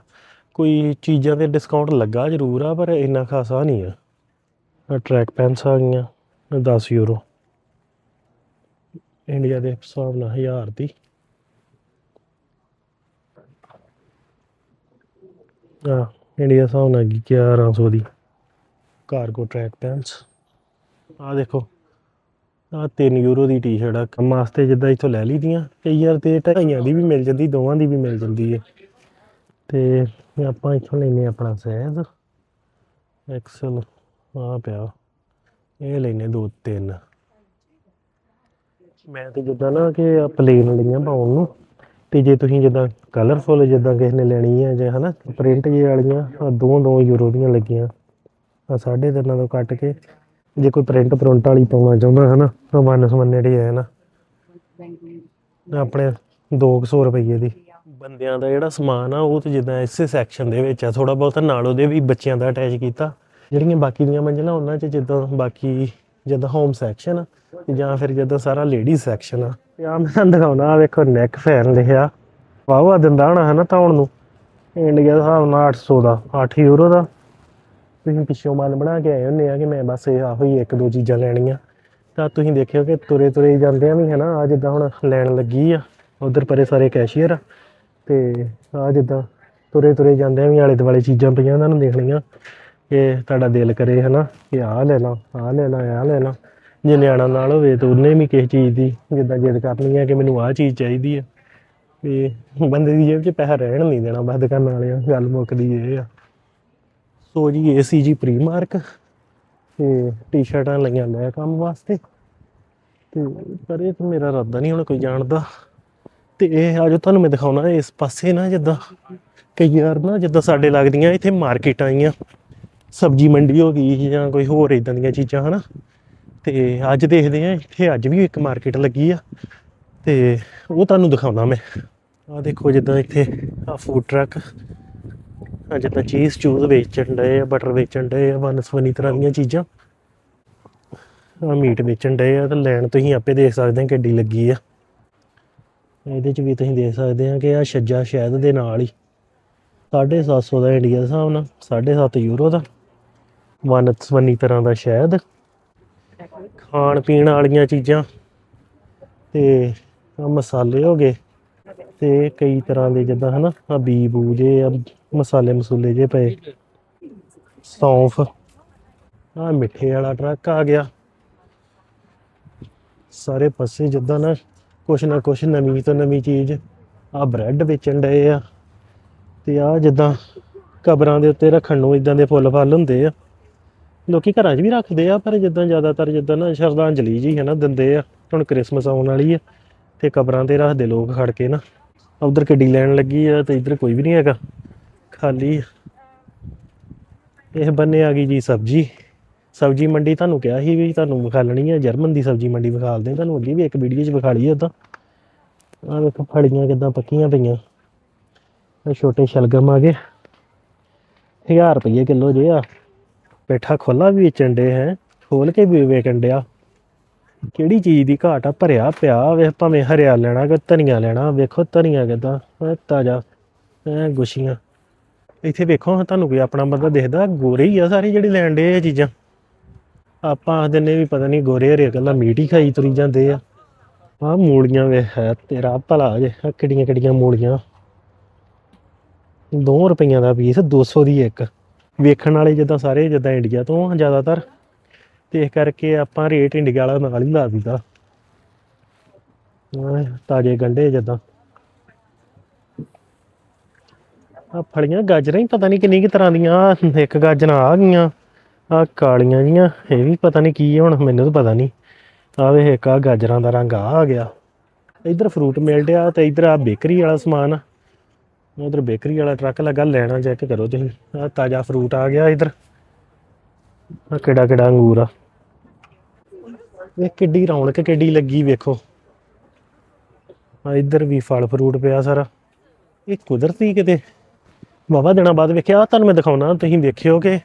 ਕੋਈ ਚੀਜ਼ਾਂ ਤੇ ਡਿਸਕਾਊਂਟ ਲੱਗਾ ਜ਼ਰੂਰ ਆ, ਪਰ ਇੰਨਾ ਖਾਸਾ ਨਹੀਂ ਆ। ਆਹ ਟਰੈਕ ਪੈਂਟਸ ਆ ਗਈਆਂ 10 ਯੂਰੋ ਇੰਡੀਆ ਦੇ ਹਿਸਾਬ ਨਾਲ 1000 ਦੀ। ਆ ਇੰਡੀਆ ਹਿਸਾਬ ਨਾਲ 1100 ਦੀ ਕਾਰਗੋ ਟਰੈਕ ਪੈਂਟਸ ਆ ਦੇਖੋ ਆ 3 ਯੂਰੋ ਦੀ ਟੀ-ਸ਼ਰਟ ਆ। ਕੰਮ ਵਾਸਤੇ ਜਿੱਦਾਂ ਇੱਥੋਂ ਲੈ ਲਈਦੀਆਂ ਕਈ ਯਾਰ ਤੇ ਢਾਈਆਂ ਦੀ ਵੀ ਮਿਲ ਜਾਂਦੀ, ਦੋਵਾਂ ਦੀ ਵੀ ਮਿਲ ਜਾਂਦੀ ਹੈ ਤੇ ਆਪਾਂ ਇੱਥੋਂ ਲੈਨੇ ਆਪਣਾ ਸਾਈਜ਼ ਐਕਸਲ ਆ ਪਿਆ। ਇਹ ਲੈਨੇ ਦੋ ਤਿੰਨ। ਮੈਂ ਤੇ ਜਿੱਦਾਂ ਨਾ ਕਿ ਆ ਪਲੇਨ ਲਈਆਂ ਪਾਉਣ ਨੂੰ, ਤੇ ਜੇ ਤੁਸੀਂ ਜਿੱਦਾਂ ਕਲਰਫੁਲ ਜਿੱਦਾਂ ਕਿਸੇ ਨੇ ਲੈਣੀ ਹੈ ਜੇ ਹਨਾ ਪ੍ਰਿੰਟ ਜੇ ਵਾਲੀਆਂ ਆ ਦੋ ਦੋ ਯੂਰੋ ਦੀਆਂ ਲੱਗੀਆਂ। ਆ ਸਾਢੇ ਤਿੰਨਾਂ ਤੋਂ ਕੱਟ ਕੇ ਜੇ ਕੋਈ ਪ੍ਰਿੰਟ ਪ੍ਰਿੰਟ ਵਾਲੀ ਪਾਉਣਾ ਚਾਹੁੰਦਾ ਹਨਾ, ਤਾਂ ਵਨ ਸਵੰਨੇ ਦੀ ਹੈ ਨਾ। ਆਪਣੇ 200 ਰੁਪਏ ਦੀ। ਬੰਦਿਆਂ ਦਾ ਜਿਹੜਾ ਸਮਾਨ ਆ, ਉਹ ਤੇ ਜਿੱਦਾਂ ਇਸੇ ਸੈਕਸ਼ਨ ਦੇ ਵਿੱਚ ਆ ਥੋੜਾ ਬਹੁਤ ਨਾਲ ਉਹਦੇ ਵੀ ਬੱਚਿਆਂ ਦਾ ਅਟੈਚ ਕੀਤਾ। ਜਿਹੜੀਆਂ ਬਾਕੀ ਦੀਆਂ ਮੰਜ਼ਲਾਂ ਉਹਨਾਂ 'ਚ, ਜਿੱਦਾਂ ਬਾਕੀ ਜਿੱਦਾਂ ਹੋਮ ਸੈਕਸ਼ਨ ਆ ਤੇ ਜਾਂ ਫਿਰ ਜਿੱਦਾਂ ਸਾਰਾ ਲੇਡੀ ਸੈਕਸ਼ਨ ਆ। ਤੇ ਆ ਮੈਂ ਦਿਖਾਉਣਾ ਆ ਵੇਖੋ ਨੈਕ ਫੈਨ ਲਿਖਿਆ। ਵਾਵਾ ਦਿੰਦਾ ਹੋਣਾ ਹਨਾ ਧੌਣ ਨੂੰ। ਇੰਡੀਆ ਦੇ ਹਿਸਾਬ ਨਾਲ 800 ਦਾ 8 ਯੂਰੋ ਦਾ। ਤੁਸੀਂ ਪਿੱਛੋਂ ਮਨ ਬਣਾ ਕੇ ਆਏ ਹੁੰਦੇ ਆ ਕਿ ਮੈਂ ਬਸ ਇਹ ਆਹੋ ਹੀ ਇੱਕ ਦੋ ਚੀਜ਼ਾਂ ਲੈਣੀਆਂ। ਤਾਂ ਤੁਸੀਂ ਦੇਖਿਓ ਕਿ ਤੁਰੇ ਤੁਰੇ ਜਾਂਦੇ ਆ ਵੀ ਹਨਾ ਆ ਜਿੱਦਾਂ ਹੁਣ ਲੈਣ ਲੱਗੀ ਆ, ਉਧਰ ਪਰੇ ਸਾਰੇ ਕੈਸ਼ੀਅਰ ਆ। ਤੇ ਆ ਜਿੱਦਾਂ ਤੁਰੇ ਤੁਰੇ ਜਾਂਦੇ ਆ ਵੀ ਆਲੇ ਦੁਆਲੇ ਚੀਜ਼ਾਂ ਪਈਆਂ ਉਹਨਾਂ ਨੂੰ ਦੇਖਣੀਆਂ। ਕਿ ਤੁਹਾਡਾ ਦਿਲ ਕਰੇ ਹਨਾ, ਕਿ ਆਹ ਲੈ ਲਾ, ਆਹ ਲੈ ਲਾ, ਆਹ ਲੈ ਲਾ। ਜੇ ਨਿਆਣਾ ਨਾਲ ਹੋਵੇ ਤਾਂ ਉਹਨੇ ਵੀ ਕਿਸੇ ਚੀਜ਼ ਦੀ ਜਿੱਦਾਂ ਜਿੱਦ ਕਰਨੀ ਆ ਕਿ ਮੈਨੂੰ ਆਹ ਚੀਜ਼ ਚਾਹੀਦੀ ਆ। ਤੇ ਬੰਦੇ ਦੀ ਜੇਬ 'ਚ ਪੈਸਾ ਰਹਿਣ ਨਹੀਂ ਦੇਣਾ ਬਸ ਦੁਕਾਨਾਂ ਵਾਲਿਆਂ ਗੱਲ ਮੁੱਕਦੀ ਇਹ ਆ। ਸੋ ਜੀ, ਇਹ ਸੀ ਜੀ ਪ੍ਰੀ ਮਾਰਕ ਤੇ ਟੀ-ਸ਼ਰਟਾਂ ਲਈਆਂ ਲੈ ਕੰਮ ਵਾਸਤੇ। ਤੇ ਪਰ ਇਹ ਤਾਂ ਮੇਰਾ ਇਰਾਦਾ ਨਹੀਂ ਹੁਣ ਕੋਈ ਜਾਣਦਾ ਤੇ ਇਹ ਆਜੋ ਤੁਹਾਨੂੰ ਮੈਂ ਦਿਖਾਉਣਾ, ਇਸ ਪਾਸੇ ਨਾ ਜਿੱਦਾਂ ਕਈ ਯਾਰ ਨਾ ਜਿੱਦਾਂ ਸਾਡੇ ਲੱਗਦੀਆਂ ਇੱਥੇ ਮਾਰਕੀਟ ਆਈਆਂ। ਸਬਜੀ ਮੰਡੀ ਹੋ ਗਈ ਜਾਂ ਕੋਈ ਹੋਰ ਇਦਾਂ ਦੀਆਂ ਚੀਜ਼ਾਂ, ਹਨਾ? ਤੇ ਅੱਜ ਦੇਖਦੇ ਆ ਇੱਥੇ ਅੱਜ ਵੀ ਇੱਕ ਮਾਰਕੀਟ ਲੱਗੀ ਆ। ਤੇ ਉਹ ਤੁਹਾਨੂੰ ਦਿਖਾਉਣਾ ਮੈਂ। ਆ ਦੇਖੋ ਜਿੱਦਾਂ ਇੱਥੇ ਆ ਫੂਡ ਟਰੱਕ ਆ ਜਿੱਦਾਂ ਚੀਜ਼ ਚੂਜ਼ ਵੇਚਣ ਡਏ ਆ ਬਟਰ ਵੇਚਣ ਡਏ ਆ ਵਨਸਵਨੀ ਤਰ੍ਹਾਂ ਦੀਆਂ ਚੀਜ਼ਾਂ। ਆ ਮੀਟ ਵੇਚਣ ਡਏ ਆ, ਤੇ ਲੈਣ ਤੁਸੀਂ ਆਪੇ ਦੇਖ ਸਕਦੇ ਆ ਕਿੱਡੀ ਲੱਗੀ ਆ। ਇਹਦੇ ਚ ਵੀ ਤੁਸੀਂ ਦੇਖ ਸਕਦੇ ਆ ਕਿ ਆ ਛੱਜਾ ਸ਼ਹਿਦ ਦੇ ਨਾਲ ਹੀ 750 ਦਾ ਇੰਡੀਆ ਦੇ ਹਿਸਾਬ ਨਾਲ 7.5 ਯੂਰੋ ਦਾ। ਵਨਸਵਨੀ ਤਰ੍ਹਾਂ ਦਾ ਸ਼ਹਿਦ। ਖਾਣ ਪੀਣ ਵਾਲੀਆਂ ਚੀਜ਼ਾਂ ਤੇ ਆ ਮਸਾਲੇ ਹੋ ਗਏ ਤੇ ਕਈ ਤਰ੍ਹਾਂ ਦੇ ਜਿੱਦਾਂ ਹਨਾ ਆ ਬੀ ਬੂ ਜੇ ਆ ਮਸਾਲੇ ਮਸੂਲੇ ਜੇ ਪਏ। ਸੌਂਫ ਆ ਮਿੱਠੇ ਵਾਲਾ ਟਰੱਕ ਆ ਗਿਆ। ਸਾਰੇ ਪਾਸੇ ਜਿੱਦਾਂ ਨਾ ਕੁਛ ਨਾ ਕੁਛ ਨਵੀਂ ਤੋਂ ਨਵੀਂ ਚੀਜ਼ ਆ ਬ੍ਰੈਡ ਵੇਚਣ ਡਏ ਆ। ਤੇ ਆ ਜਿੱਦਾਂ ਕਬਰਾਂ ਦੇ ਉੱਤੇ ਰੱਖਣ ਨੂੰ ਇਦਾਂ ਦੇ ਫੁੱਲ ਫਲ ਹੁੰਦੇ ਆ। ਲੋਕੀ ਘਰਾਂ 'ਚ ਵੀ ਰੱਖਦੇ ਆ, ਪਰ ਜਿੱਦਾਂ ਜ਼ਿਆਦਾਤਰ ਜਿੱਦਾਂ ਨਾ ਸ਼ਰਧਾਂਜਲੀ ਜੀ ਹੈ ਨਾ ਦਿੰਦੇ ਆ, ਹੁਣ ਕ੍ਰਿਸਮਸ ਆਉਣ ਵਾਲੀ ਆ, ਤੇ ਕਬਰਾਂ ਤੇ ਰੱਖਦੇ ਲੋਕ ਖੜ ਕੇ ਨਾ। ਉਧਰ ਕਿੱਡੀ ਲੈਣ ਲੱਗੀ ਆ ਤੇ ਇੱਧਰ ਕੋਈ ਵੀ ਨਹੀਂ ਹੈਗਾ, ਖਾਲੀ ਆ। ਇਹ ਬੰਨੇ ਆ ਗਈ ਜੀ ਸਬਜੀ। ਸਬਜੀ ਮੰਡੀ ਤੁਹਾਨੂੰ ਕਿਹਾ ਸੀ ਵੀ ਤੁਹਾਨੂੰ ਵਿਖਾਲਣੀ ਆ, ਜਰਮਨ ਦੀ ਸਬਜੀ ਮੰਡੀ ਵਿਖਾਲਦੇ ਆ, ਤੁਹਾਨੂੰ ਅੱਗੇ ਵੀ ਇੱਕ ਵੀਡੀਓ 'ਚ ਵਿਖਾਲੀ ਆ ਉਦਾਂ। ਆ ਵੇਖੋ ਫੜੀਆਂ ਕਿਦਾਂ ਪੱਕੀਆਂ ਪਈਆਂ। ਇਹ ਛੋਟੇ ਸ਼ਲਗਮ ਆ ਗਏ। 1000 ਰੁਪਏ ਕਿਲੋ ਜੇ ਆ। ਪੇਠਾ ਖੋਲਾ ਵੀ ਵੇਚਣ ਦੇ ਹੈ, ਖੋਲ ਕੇ ਵੀ ਵੇਚਣ ਡਿਆ। ਕਿਹੜੀ ਚੀਜ਼ ਦੀ ਘਾਟ ਆ? ਭਰਿਆ ਪਿਆ ਵੇਖ ਭਾਵੇਂ ਹਰਿਆ ਲੈਣਾ ਕਿ ਧਨੀਆ ਲੈਣਾ, ਵੇਖੋ ਧਨੀਆ ਕਿਦਾਂ ਤਾਜ਼ਾ, ਐ ਗੁਸ਼ੀਆਂ ਇੱਥੇ ਵੇਖੋ, ਤੁਹਾਨੂੰ ਕੋਈ ਆਪਣਾ ਬੰਦਾ ਦਿਖਦਾ, ਗੋਰੇ ਹੀ ਆ ਸਾਰੇ ਜਿਹੜੇ ਲੈਣ ਦੇ ਇਹ ਚੀਜ਼ਾਂ। ਆਪਾਂ ਆਖਦੇ ਨੇ ਵੀ ਪਤਾ ਨਹੀਂ ਗੋਰੇ ਹਰੇ ਗੱਲਾਂ ਮੀਟ ਹੀ ਖਾਈ ਤੁਰੀ ਜਾਂਦੇ ਆ। ਆ ਮੂਲੀਆਂ ਵੇ, ਹੈ ਤੇਰਾ ਭਲਾ ਜੇ ਆਹ ਕਿੱਡੀਆਂ ਕਿੱਡੀਆਂ ਮੂਲੀਆਂ। 2 ਰੁਪਈਆਂ ਦਾ ਪੀਸ 200 ਦੀ ਇੱਕ। ਵੇਖਣ ਵਾਲੇ ਜਿੱਦਾਂ ਸਾਰੇ, ਜਿੱਦਾਂ ਇੰਡੀਆ ਤੋਂ ਜ਼ਿਆਦਾਤਰ। ਤੇ ਇਸ ਕਰਕੇ ਆਪਾਂ ਰੇਟ ਇੰਡੀਆ ਵਾਲਾ ਨਾਲ ਹੀ ਲਾ ਦਿੱਤਾ। ਤਾਜ਼ੇ ਗੰਢੇ ਜਿੱਦਾਂ। ਆ ਫਲੀਆਂ ਗਾਜਰਾਂ ਹੀ ਪਤਾ ਨਹੀਂ ਕਿੰਨੀ ਕਿ ਤਰ੍ਹਾਂ ਦੀਆਂ। ਇੱਕ ਗਾਜਰਾਂ ਆ ਗਈਆਂ ਆ ਕਾਲੀਆਂ ਜੀਆਂ, ਇਹ ਵੀ ਪਤਾ ਨਹੀਂ ਕੀ ਹੁਣ, ਮੈਨੂੰ ਤਾਂ ਪਤਾ ਨਹੀਂ ਆ ਵੇਖ ਆ ਗਾਜਰਾਂ ਦਾ ਰੰਗ ਆ ਆ ਗਿਆ। ਇਧਰ ਫਰੂਟ ਮਿਲ ਰਿਹਾ ਤੇ ਇਧਰ ਆ ਬੇਕਰੀ ਵਾਲਾ ਸਮਾਨ ਉਧਰ ਬੇਕਰੀ ਵਾਲਾ ਟਰੱਕ ਲੱਗਾ ਲੈਣਾ ਚੈੱਕ ਕਰੋ ਤੁਸੀਂ। ਆ ਤਾਜ਼ਾ ਫਰੂਟ ਆ ਗਿਆ ਇਧਰ। ਆ ਕਿਹੜਾ ਕਿਹੜਾ ਅੰਗੂਰ ਆ। ਇਹ ਕਿੱਡੀ ਰੌਣਕ ਕਿੱਡੀ ਲੱਗੀ ਵੇਖੋ। ਆ ਇਧਰ ਵੀ ਫਲ ਫਰੂਟ ਪਿਆ ਸਾਰਾ। ਇਹ ਕੁਦਰਤੀ ਕਿਤੇ। ਵਾਵਾ ਦਿਨਾਂ ਬਾਅਦ ਵੇਖਿਆ, ਆਹ ਤੁਹਾਨੂੰ ਮੈਂ ਦਿਖਾਉਣਾ, ਤੁਸੀਂ ਵੇਖਿਓ ਕਿ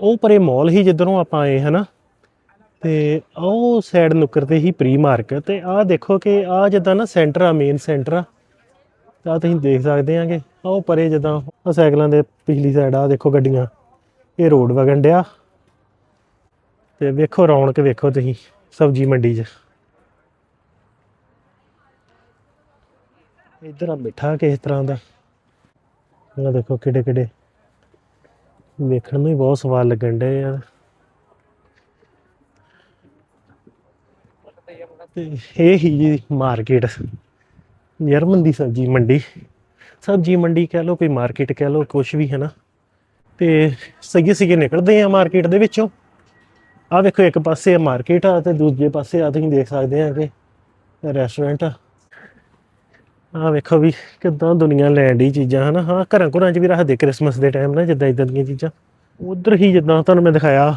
ਉਹ ਪਰੇ ਮਾਲ ਹੀ ਜਿੱਧਰੋਂ ਆਪਾਂ ਆਏ ਹਨਾ। ਤੇ ਉਹ ਸਾਈਡ ਨੁੱਕਰ ਤੇ ਹੀ ਪ੍ਰੀ ਮਾਰਕ ਤੇ ਆਹ ਦੇਖੋ ਕਿ ਆਹ ਜਿੱਦਾਂ ਨਾ ਸੈਂਟਰ ਆ ਮੇਨ ਸੈਂਟਰ ਆ। ਤਾਂ ਤੁਸੀਂ ਦੇਖ ਸਕਦੇ ਆਂਗੇ ਆਹ ਉਹ ਪਰੇ ਜਿੱਦਾਂ ਆਹ ਸਾਈਕਲਾਂ ਦੇ ਪਿਛਲੀ ਸਾਈਡ ਆ ਦੇਖੋ ਗੱਡੀਆਂ। ਇਹ ਰੋਡ ਵਗਣ ਡਿਆ। ਤੇ ਵੇਖੋ, ਰੌਣਕ ਵੇਖੋ ਤੁਸੀਂ, ਸਬਜੀ ਮੰਡੀ 'ਚ। ਇਧਰ ਆ ਮਿੱਠਾ ਕਿਸ ਤਰ੍ਹਾਂ ਦਾ। ਇਹ ਦੇਖੋ ਕਿਹੜੇ ਕਿਹੜੇ। ਵੇਖਣ ਨੂੰ ਹੀ ਬਹੁਤ ਸਵਾਦ ਲੱਗਣ ਡੇ ਯਾਰ ਤੇ ਇਹ ਹੀ ਜੀ ਮਾਰਕੀਟ ਜਰਮਨ ਦੀ ਸਬਜੀ ਮੰਡੀ। ਸਬਜੀ ਮੰਡੀ ਕਹਿ ਲਓ ਕੋਈ ਮਾਰਕੀਟ ਕਹਿ ਲਓ ਕੁਝ ਵੀ ਹੈ ਨਾ। ਤੇ ਸਹੀ ਸਹੀ ਨਿਕਲਦੇ ਆ ਮਾਰਕੀਟ ਦੇ ਵਿੱਚੋਂ। ਆ ਵੇਖੋ, ਇੱਕ ਪਾਸੇ ਮਾਰਕੀਟ ਆ ਤੇ ਦੂਜੇ ਪਾਸੇ ਆ, ਤੁਸੀਂ ਦੇਖ ਸਕਦੇ ਆ ਕਿ ਰੈਸਟੋਰੈਂਟ ਆ। ਆ ਵੇਖੋ ਵੀ ਕਿਦਾਂ ਦੁਨੀਆ ਲੈਣ ਦੀ ਚੀਜ਼ਾਂ, ਹਨਾ। ਹਾਂ ਘਰਾਂ ਘਰਾਂ 'ਚ ਵੀ ਰੱਖਦੇ ਕ੍ਰਿਸਮਸ ਦੇ ਟਾਈਮ ਨਾ, ਜਿੱਦਾਂ ਇਦਾਂ ਦੀਆਂ ਚੀਜ਼ਾਂ। ਉਧਰ ਹੀ ਜਿੱਦਾਂ ਤੁਹਾਨੂੰ ਮੈਂ ਦਿਖਾਇਆ।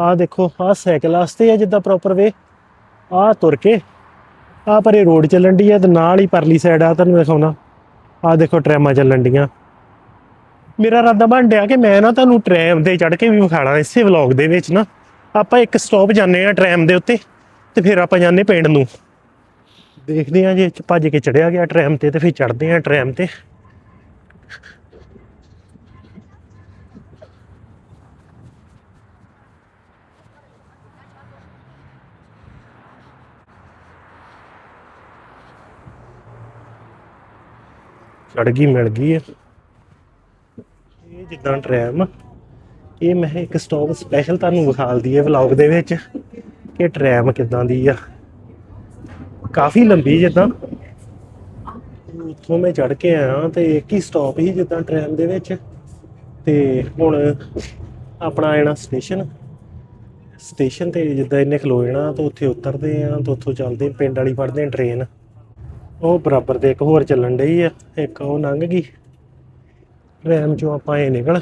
ਆ ਦੇਖੋ ਆ ਸਾਈਕਲ ਵਾਸਤੇ ਆ ਜਿੱਦਾਂ ਪ੍ਰੋਪਰ ਵੇ ਆ ਤੁਰ ਕੇ ਆ ਪਰੇ ਰੋਡ ਚੱਲਣ ਦੀ ਆ ਤੇ ਨਾਲ ਹੀ ਪਰਲੀ ਸਾਈਡ ਆ ਤੁਹਾਨੂੰ ਦਿਖਾਉਣਾ। ਆ ਦੇਖੋ ਟ੍ਰੈਮਾਂ ਚੱਲਣ ਡੀਆਂ। ਮੇਰਾ ਇਰਾਦਾ ਬਣ ਡਿਆ ਕਿ ਮੈਂ ਨਾ ਤੁਹਾਨੂੰ ਟ੍ਰੈਮ ਤੇ ਚੜ ਕੇ ਵੀ ਵਿਖਾਣਾ ਇਸੇ ਵਲੌਗ ਦੇ ਵਿੱਚ ਨਾ। ਆਪਾਂ ਇੱਕ ਸਟਾਪ ਜਾਂਦੇ ਆ ਟ੍ਰੈਮ ਦੇ ਉੱਤੇ ਤੇ ਫਿਰ ਆਪਾਂ ਜਾਂਦੇ ਪਿੰਡ ਨੂੰ। ਦੇਖਦੇ ਆ ਜੇ ਭੱਜ ਕੇ ਚੜਿਆ ਗਿਆ ਟ੍ਰੈਮ ਤੇ ਤੇ ਫਿਰ ਚੜਦੇ ਆ ਟ੍ਰੈਮ ਤੇ। ਚੜ ਗਈ, ਮਿਲ ਗਈ ਹੈ। ਇਹ ਜਿੱਦਾਂ ਟ੍ਰੈਮ, ਇਹ ਮੈਂ ਇੱਕ ਸਟਾਪ ਸਪੈਸ਼ਲ ਤੁਹਾਨੂੰ ਵਿਖਾਲਦੀ ਹੈ ਵਲੌਗ ਦੇ ਵਿੱਚ ਕਿ ਟ੍ਰੈਮ ਕਿਦਾਂ ਦੀ ਆ। ਕਾਫੀ ਲੰਬੀ ਜਿੱਦਾਂ। ਉੱਥੋਂ ਮੈਂ ਚੜ ਕੇ ਆਇਆ ਤੇ ਇੱਕ ਹੀ ਸਟਾਪ ਹੀ ਜਿੱਦਾਂ ਟ੍ਰੈਮ ਦੇ ਵਿੱਚ। ਤੇ ਹੁਣ ਆਪਣਾ ਆਣਾ ਸਟੇਸ਼ਨ ਸਟੇਸ਼ਨ ਤੇ ਜਿੱਦਾਂ ਇਹਨੇ ਖਲੋ ਜਾਣਾ ਤਾਂ ਉੱਥੇ ਉਤਰਦੇ ਆ, ਤਾਂ ਉੱਥੋਂ ਚੱਲਦੇ ਪਿੰਡ ਵਾਲੀ ਫੜਦੇ ਆ ਟ੍ਰੇਨ ਉਹ ਬਰਾਬਰ ਤੇ ਇੱਕ ਹੋਰ ਚੱਲਣ ਡਈ ਆ, ਇੱਕ ਉਹ ਲੰਘ ਗਈ। ਰੈਮ ਚੋਂ ਆਪਾਂ ਇਹ ਨਿਕਲ।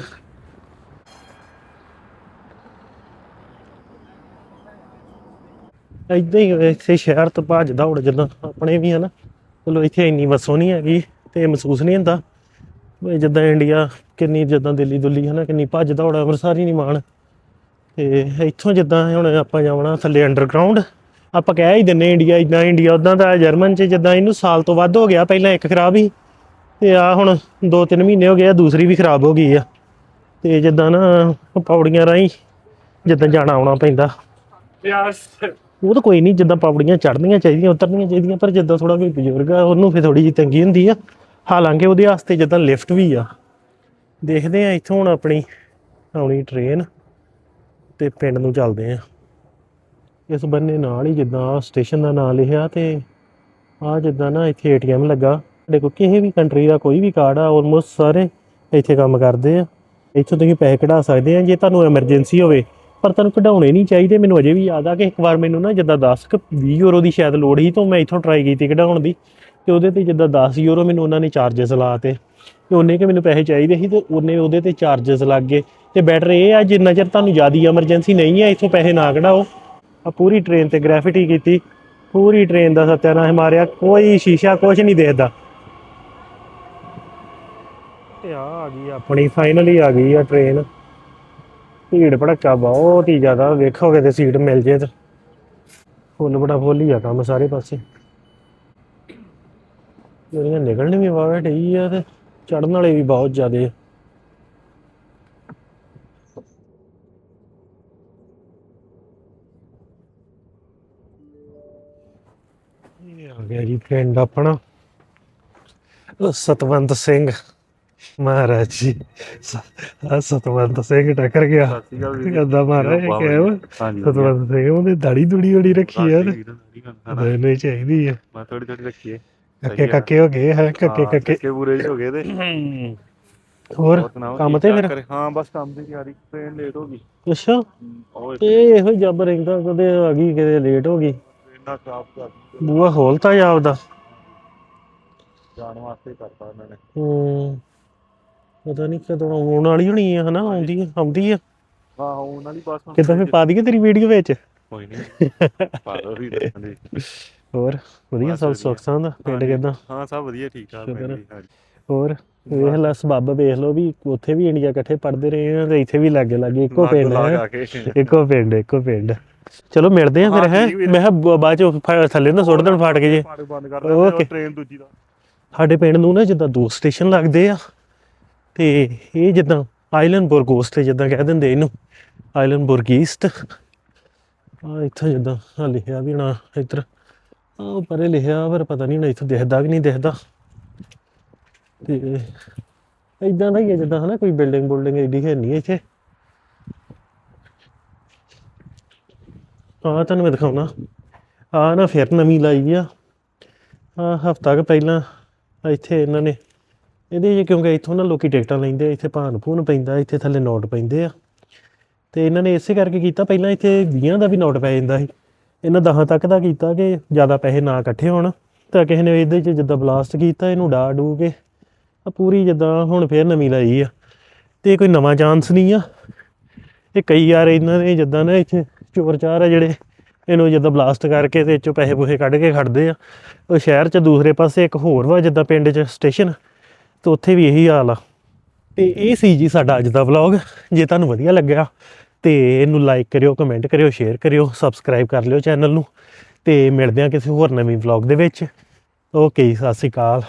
ਏਦਾਂ ਹੀ ਇੱਥੇ ਸ਼ਹਿਰ ਤੋਂ ਭੱਜ ਦੌੜ ਜਦੋਂ ਆਪਣੇ ਵੀ ਹਨ ਚਲੋ ਇੱਥੇ ਇੰਨੀ ਵਸੋਂ ਨਹੀਂ ਹੈਗੀ ਤੇ ਮਹਿਸੂਸ ਨਹੀਂ ਹੁੰਦਾ। ਵੀ ਜਿੱਦਾਂ ਇੰਡੀਆ ਕਿੰਨੀ ਜਿੱਦਾਂ ਦਿੱਲੀ ਦੁੱਲੀ ਹੈ ਨਾ ਕਿੰਨੀ ਭੱਜ ਦੌੜ ਅੰਮ੍ਰਿਤਸਰ ਹੀ ਨਹੀਂ ਮਾਣ। ਤੇ ਇੱਥੋਂ ਜਿੱਦਾਂ ਹੁਣ ਆਪਾਂ ਜਾਵਣਾ ਥੱਲੇ ਅੰਡਰਗਰਾਉਂਡ ਆਪਾਂ ਕਹਿ ਹੀ ਦਿੰਨੇ ਇੰਡੀਆ ਇਦਾਂ ਇੰਡੀਆ ਉਦਾਂ ਦਾ ਜਰਮਨ ਚ ਜਿੱਦਾਂ ਇਹਨੂੰ ਸਾਲ ਤੋਂ ਵੱਧ ਹੋ ਗਿਆ ਪਹਿਲਾਂ ਇੱਕ ਖਰਾਬ ਹੀ। ਤੇ ਆ ਹੁਣ 2-3 ਮਹੀਨੇ ਹੋ ਗਏ ਆ ਦੂਸਰੀ ਵੀ ਖਰਾਬ ਹੋ ਗਈ ਆ। ਤੇ ਜਿੱਦਾਂ ਨਾ ਪੌੜੀਆਂ ਰਾਹੀਂ ਜਿੱਦਾਂ ਜਾਣਾ ਆਉਣਾ ਪੈਂਦਾ। ਯਾਰ ਉਹ ਤਾਂ ਕੋਈ ਨਹੀਂ ਜਿੱਦਾਂ ਪੌੜੀਆਂ ਚੜ੍ਹਨੀਆਂ ਚਾਹੀਦੀਆਂ ਉਤਰਨੀਆਂ ਚਾਹੀਦੀਆਂ ਪਰ ਜਿੱਦਾਂ ਥੋੜਾ ਕੋਈ ਬਜ਼ੁਰਗ ਆ ਉਹਨੂੰ ਫਿਰ ਥੋੜੀ ਜਿਹੀ ਤੰਗੀ ਹੁੰਦੀ ਆ। ਹਾਲਾਂਕਿ ਉਹਦੇ ਵਾਸਤੇ ਜਿੱਦਾਂ ਲਿਫਟ ਵੀ ਆ। ਦੇਖਦੇ ਆ ਇੱਥੋਂ ਹੁਣ ਆਪਣੀ ਆਉਣੀ ਟ੍ਰੇਨ ਤੇ ਪਿੰਡ ਨੂੰ ਚੱਲਦੇ ਆ। ਇਸ ਬੰਨੇ ਨਾਲ ਹੀ ਜਿੱਦਾਂ ਸਟੇਸ਼ਨ ਦਾ ਨਾਮ ਲਿਖਿਆ ਤੇ ਆ ਜਿੱਦਾਂ ਨਾ ਇੱਥੇ ਏਟੀਐਮ ਲੱਗਾ। ਦੇਖੋ ਕਿਸੇ ਵੀ ਕੰਟਰੀ ਦਾ ਕੋਈ ਵੀ ਕਾਰਡ ਆ ਆਲਮੋਸਟ ਸਾਰੇ ਇੱਥੇ ਕੰਮ ਕਰਦੇ ਆ। ਇੱਥੋਂ ਤੁਸੀਂ ਪੈਸੇ ਕਢਾ ਸਕਦੇ ਆ ਜੇ ਤੁਹਾਨੂੰ ਐਮਰਜੈਂਸੀ ਹੋਵੇ, ਪਰ ਤੁਹਾਨੂੰ ਕਢਾਉਣੇ ਨਹੀਂ ਚਾਹੀਦੇ। ਮੈਨੂੰ ਅਜੇ ਵੀ ਯਾਦ ਆ ਕਿ ਇੱਕ ਵਾਰ ਮੈਨੂੰ ਨਾ ਜਿੱਦਾਂ 10 ਕਿ 20 ਯੂਰੋ ਦੀ ਸ਼ਾਇਦ ਲੋੜ ਸੀ ਤੋਂ ਮੈਂ ਇੱਥੋਂ ਟਰਾਈ ਕੀਤੀ ਕਢਾਉਣ ਦੀ। ਤੇ ਉਹਦੇ ਤੇ ਜਿੱਦਾਂ 10 ਯੂਰੋ ਮੈਨੂੰ ਉਹਨਾਂ ਨੇ ਚਾਰजेस ਲਾਤੇ ਤੇ ਉਹਨੇ ਕਿ ਮੈਨੂੰ ਪੈਸੇ ਚਾਹੀਦੇ ਸੀ ਤੇ ਉਹਨੇ ਉਹਦੇ ਤੇ ਚਾਰजेस ਲੱਗ ਗਏ। ਤੇ ਬੈਟਰ ਇਹ ਆ, ਜਿੰਨਾ ਚਿਰ ਤੁਹਾਨੂੰ ਜਿਆਦੀ ਐਮਰਜੈਂਸੀ ਨਹੀਂ ਹੈ ਇੱਥੋਂ ਪੈਸੇ ਨਾ ਕਢਾਓ। ਆ ਪੂਰੀ ਟ੍ਰੇਨ ਤੇ ਗ੍ਰੈਫਿਟੀ ਕੀਤੀ। ਪੂਰੀ ਟ੍ਰੇਨ ਦਾ ਸਤਿਆਨਾਸ਼ ਮਾਰਿਆ, ਕੋਈ ਸ਼ੀਸ਼ਾ ਕੁਝ ਨਹੀਂ ਦੇਖਦਾ। ਤੇ ਆ ਆ ਗਈ ਆਪਣੀ ਫਾਈਨਲੀ ਆ ਗਈ ਆ ਟ੍ਰੇਨ ਭੀੜ ਭੜੱਕਾ ਬਹੁਤ ਹੀ ਜ਼ਿਆਦਾ ਵੇਖੋਗੇ ਤੇ ਸੀਟ ਮਿਲ ਜੇ ਤੇ। ਫੁੱਲ ਬੜਾ ਫੁੱਲ ਹੀ ਆ ਕੰਮ ਸਾਰੇ ਪਾਸੇ। ਜਿਹੜੀਆਂ ਨਿਕਲਣ ਵੀ ਵਾਵਾ ਢਈ ਆ ਤੇ ਚੜਨ ਵਾਲੇ ਵੀ ਬਹੁਤ ਜ਼ਿਆਦੇ ਆ। ਗਿਆ ਜੀ ਪਿੰਡ ਆਪਣਾ। ਸਤਵੰਤ ਸਿੰਘ ਮਹਾਰਾਜ ਜੀ। ਆਹ ਸਤਵੰਤ ਸਿੰਘ ਟੱਕਰ ਗਿਆ। ਕਿੱਦਾਂ ਮਹਾਰਾਜ ਕਿਹਾ ਸਤਵੰਤ ਸਿੰਘ ਉਹਦੇ ਦਾੜੀ ਦੂੜੀ ਬੜੀ ਰੱਖੀ ਆ। ਮੈਂ ਨਹੀਂ ਚਾਹੀਦੀ ਆ। ਥੋੜੀ ਥੋੜੀ ਰੱਖੀਏ ਕੱਕੇ ਕੱਕੇ ਹੋ ਗਏ ਹੈ? ਕੱਕੇ ਹਾਂ, ਕੱਕੇ ਕੱਕੇ। ਪੂਰੇ ਹੋ ਗਏ ਤੇ। ਹੋਰ ਕੰਮ ਤੇ ਫਿਰ? ਹਾਂ ਬਸ ਕੰਮ ਦੀ ਤਿਆਰੀ ਟ੍ਰੇਨ ਲੇਟ ਹੋ ਗਈ। ਅੱਛਾ। ਇਹ ਇਹੋ ਜੱਬ ਰਹਿੰਦਾ ਕਦੇ ਆ ਗਈ ਕਦੇ ਲੇਟ ਹੋ ਗਈ। ਟ੍ਰੇਨਾਂ ਖਰਾਬ ਕਰ। ਬੂਆ ਖੋਲਤਾ ਜਾ ਆਪਦਾ ਜਾਣ ਵਾਸਤੇ ਕਰਤਾ ਉਹਨਾਂ ਨੇ। ਹੂੰ। ਪਤਾ ਨਹੀਂ ਕਦੋਂ ਆਉਣ ਵਾਲੀ ਹੋਣੀ ਆ ਹਨਾ ਆਉਂਦੀ ਆਉਂਦੀ ਆ। ਹਾਂ ਉਹਨਾਂ ਦੀ ਬਸ ਕਿਦਾਂ ਫੇ ਪਾ ਦਈਏ ਤੇਰੀ ਵੀਡੀਓ ਵਿੱਚ? ਕੋਈ ਨਹੀਂ <laughs> ਪਾ ਦੋ ਵੀ ਹੋਰ ਵਧੀਆ ਸਭ। ਸੁੱਖ ਸਾਂਦ ਪਿੰਡ। ਕਿਦਾਂ? ਹਾਂ ਸਭ ਵਧੀਆ ਠੀਕ ਠਾਕ ਹੈ। ਜੀ ਹਾਂਜੀ। ਹੋਰ? ਵੇਖ ਲੈ ਸਬੱਬ ਵੇਖ ਲਓ ਵੀ ਉੱਥੇ ਵੀ ਇੰਡੀਆ ਇਕੱਠੇ ਪੜਦੇ ਰਹੇ ਆ ਤੇ ਇੱਥੇ ਵੀ ਲਾਗੇ ਲਾਗੇ ਇੱਕੋ ਪਿੰਡ ਲਾ ਹੈ। ਇੱਕੋ ਪਿੰਡ ਇੱਕੋ ਪਿੰਡ। ਚਲੋ ਮਿਲਦੇ ਆ ਫਿਰ ਹਾਂ। ਮੈਂ ਕਿਹਾ ਬਾਅਦ ਚ ਥੱਲੇ ਨਾ ਸੁੱਟ ਦੇਣ ਫਾਟ ਕੇ ਜੇ. ਦਿੰਦੇ ਟ੍ਰੇਨ ਦੂਜੀ ਦਾ। ਸਾਡੇ ਪਿੰਡ ਨੂੰ ਨਾ ਜਿੱਦਾਂ ਦੋ ਸਟੇਸ਼ਨ ਲੱਗਦੇ ਆ ਤੇ ਇਹ ਜਿੱਦਾਂ ਆਈਲੈਂਡ ਬੁਰਗੋਸ ਤੇ ਜਿੱਦਾਂ ਕਹਿ ਦਿੰਦੇ ਇਹਨੂੰ ਆਈਲੈਂਡ ਬੁਰਗੀਸਟ ਆ ਇੱਥੇ ਜਿੱਦਾਂ ਲਿਖਿਆ ਵੀ ਨਾ ਇੱਧਰ। ਆ ਪਰੇ ਲਿਖਿਆ ਪਰ ਪਤਾ ਨਹੀਂ ਹੁਣ ਇੱਥੋਂ ਦਿਖਦਾ ਕਿ ਨਹੀਂ ਦਿਖਦਾ। ਤੇ ਇਦਾਂ ਦਾ ਹੀ ਹੈ ਜਿੱਦਾਂ ਹਨਾ ਕੋਈ ਬਿਲਡਿੰਗ ਬੁਲਡਿੰਗ ਏਡੀ ਹੈ ਨਹੀਂ ਇੱਥੇ। ਆ ਤੁਹਾਨੂੰ ਮੈਂ ਦਿਖਾਉਣਾ। ਆ ਨਾ ਫਿਰ ਨਵੀਂ ਲਾਈ ਆ। ਆ ਹਫਤਾ ਕੁ ਪਹਿਲਾਂ ਇੱਥੇ ਇਹਨਾਂ ਨੇ ਇਹਦੇ 'ਚ ਕਿਉਂਕਿ ਇੱਥੋਂ ਨਾ ਲੋਕੀ ਟਿਕਟਾਂ ਲੈਂਦੇ ਆ, ਇੱਥੇ ਭਾਨ ਭੂਨ ਪੈਂਦਾ, ਇੱਥੇ ਥੱਲੇ ਨੋਟ ਪੈਂਦੇ ਆ। ਤੇ ਇਹਨਾਂ ਨੇ ਇਸੇ ਕਰਕੇ ਕੀਤਾ, ਪਹਿਲਾਂ ਇੱਥੇ 20 ਦਾ ਵੀ ਨੋਟ ਪੈ ਜਾਂਦਾ ਸੀ। ਇਹਨਾਂ 10 ਤੱਕ ਦਾ ਕੀਤਾ ਕਿ ਜ਼ਿਆਦਾ ਪੈਸੇ ਨਾ ਇਕੱਠੇ ਹੋਣ। ਤਾਂ ਕਿਸੇ ਨੇ ਇਹਦੇ 'ਚ ਜਿੱਦਾਂ ਬਲਾਸਟ ਕੀਤਾ, ਇਹਨੂੰ ਡਾ ਡੂ ਕੇ ਆ ਪੂਰੀ ਜਿੱਦਾਂ ਹੁਣ ਫੇਰ ਨਵੀਂ ਲਾਈ ਆ ਤੇ ਇਹ ਕੋਈ ਨਵਾਂ ਚਾਂਸ ਨਹੀਂ ਆ। ਇਹ ਕਈ ਯਾਰ ਇਹਨਾਂ ਨੇ ਜਿੱਦਾਂ ਨਾ ਇੱਥੇ ਚੋਰ ਚਾਰ ਆ ਜਿਹੜੇ, ਇਹਨੂੰ ਜਿੱਦਾਂ ਬਲਾਸਟ ਕਰਕੇ ਤੇ ਇਹ ਪੈਸੇ ਪੂਸੇ ਕੱਢ ਕੇ ਖੜਦੇ ਆ। ਉਹ ਸ਼ਹਿਰ 'ਚ ਦੂਸਰੇ ਪਾਸੇ ਇੱਕ ਹੋਰ ਵਾ ਜਿੱਦਾਂ ਪਿੰਡ 'ਚ ਸਟੇਸ਼ਨ ਤੇ ਉੱਥੇ ਵੀ ਇਹੀ ਹਾਲ ਆ। ਤੇ ਇਹ ਸੀ ਜੀ ਸਾਡਾ ਅੱਜ ਦਾ ਵਲੌਗ ਜੇ ਤੁਹਾਨੂੰ ਵਧੀਆ ਲੱਗਿਆ ਤੇ ਇਹਨੂੰ ਲਾਈਕ ਕਰਿਓ ਕਮੈਂਟ ਕਰਿਓ ਸ਼ੇਅਰ ਕਰਿਓ ਸਬਸਕ੍ਰਾਈਬ ਕਰ ਲਿਓ ਚੈਨਲ ਨੂੰ। ਤੇ ਮਿਲਦੇ ਆ ਕਿਸੇ ਹੋਰ ਨਵੀਂ ਵਲੌਗ ਦੇ ਵਿੱਚ। ਓਕੇ ਜੀ ਸਤਿ ਸ਼੍ਰੀ ਅਕਾਲ।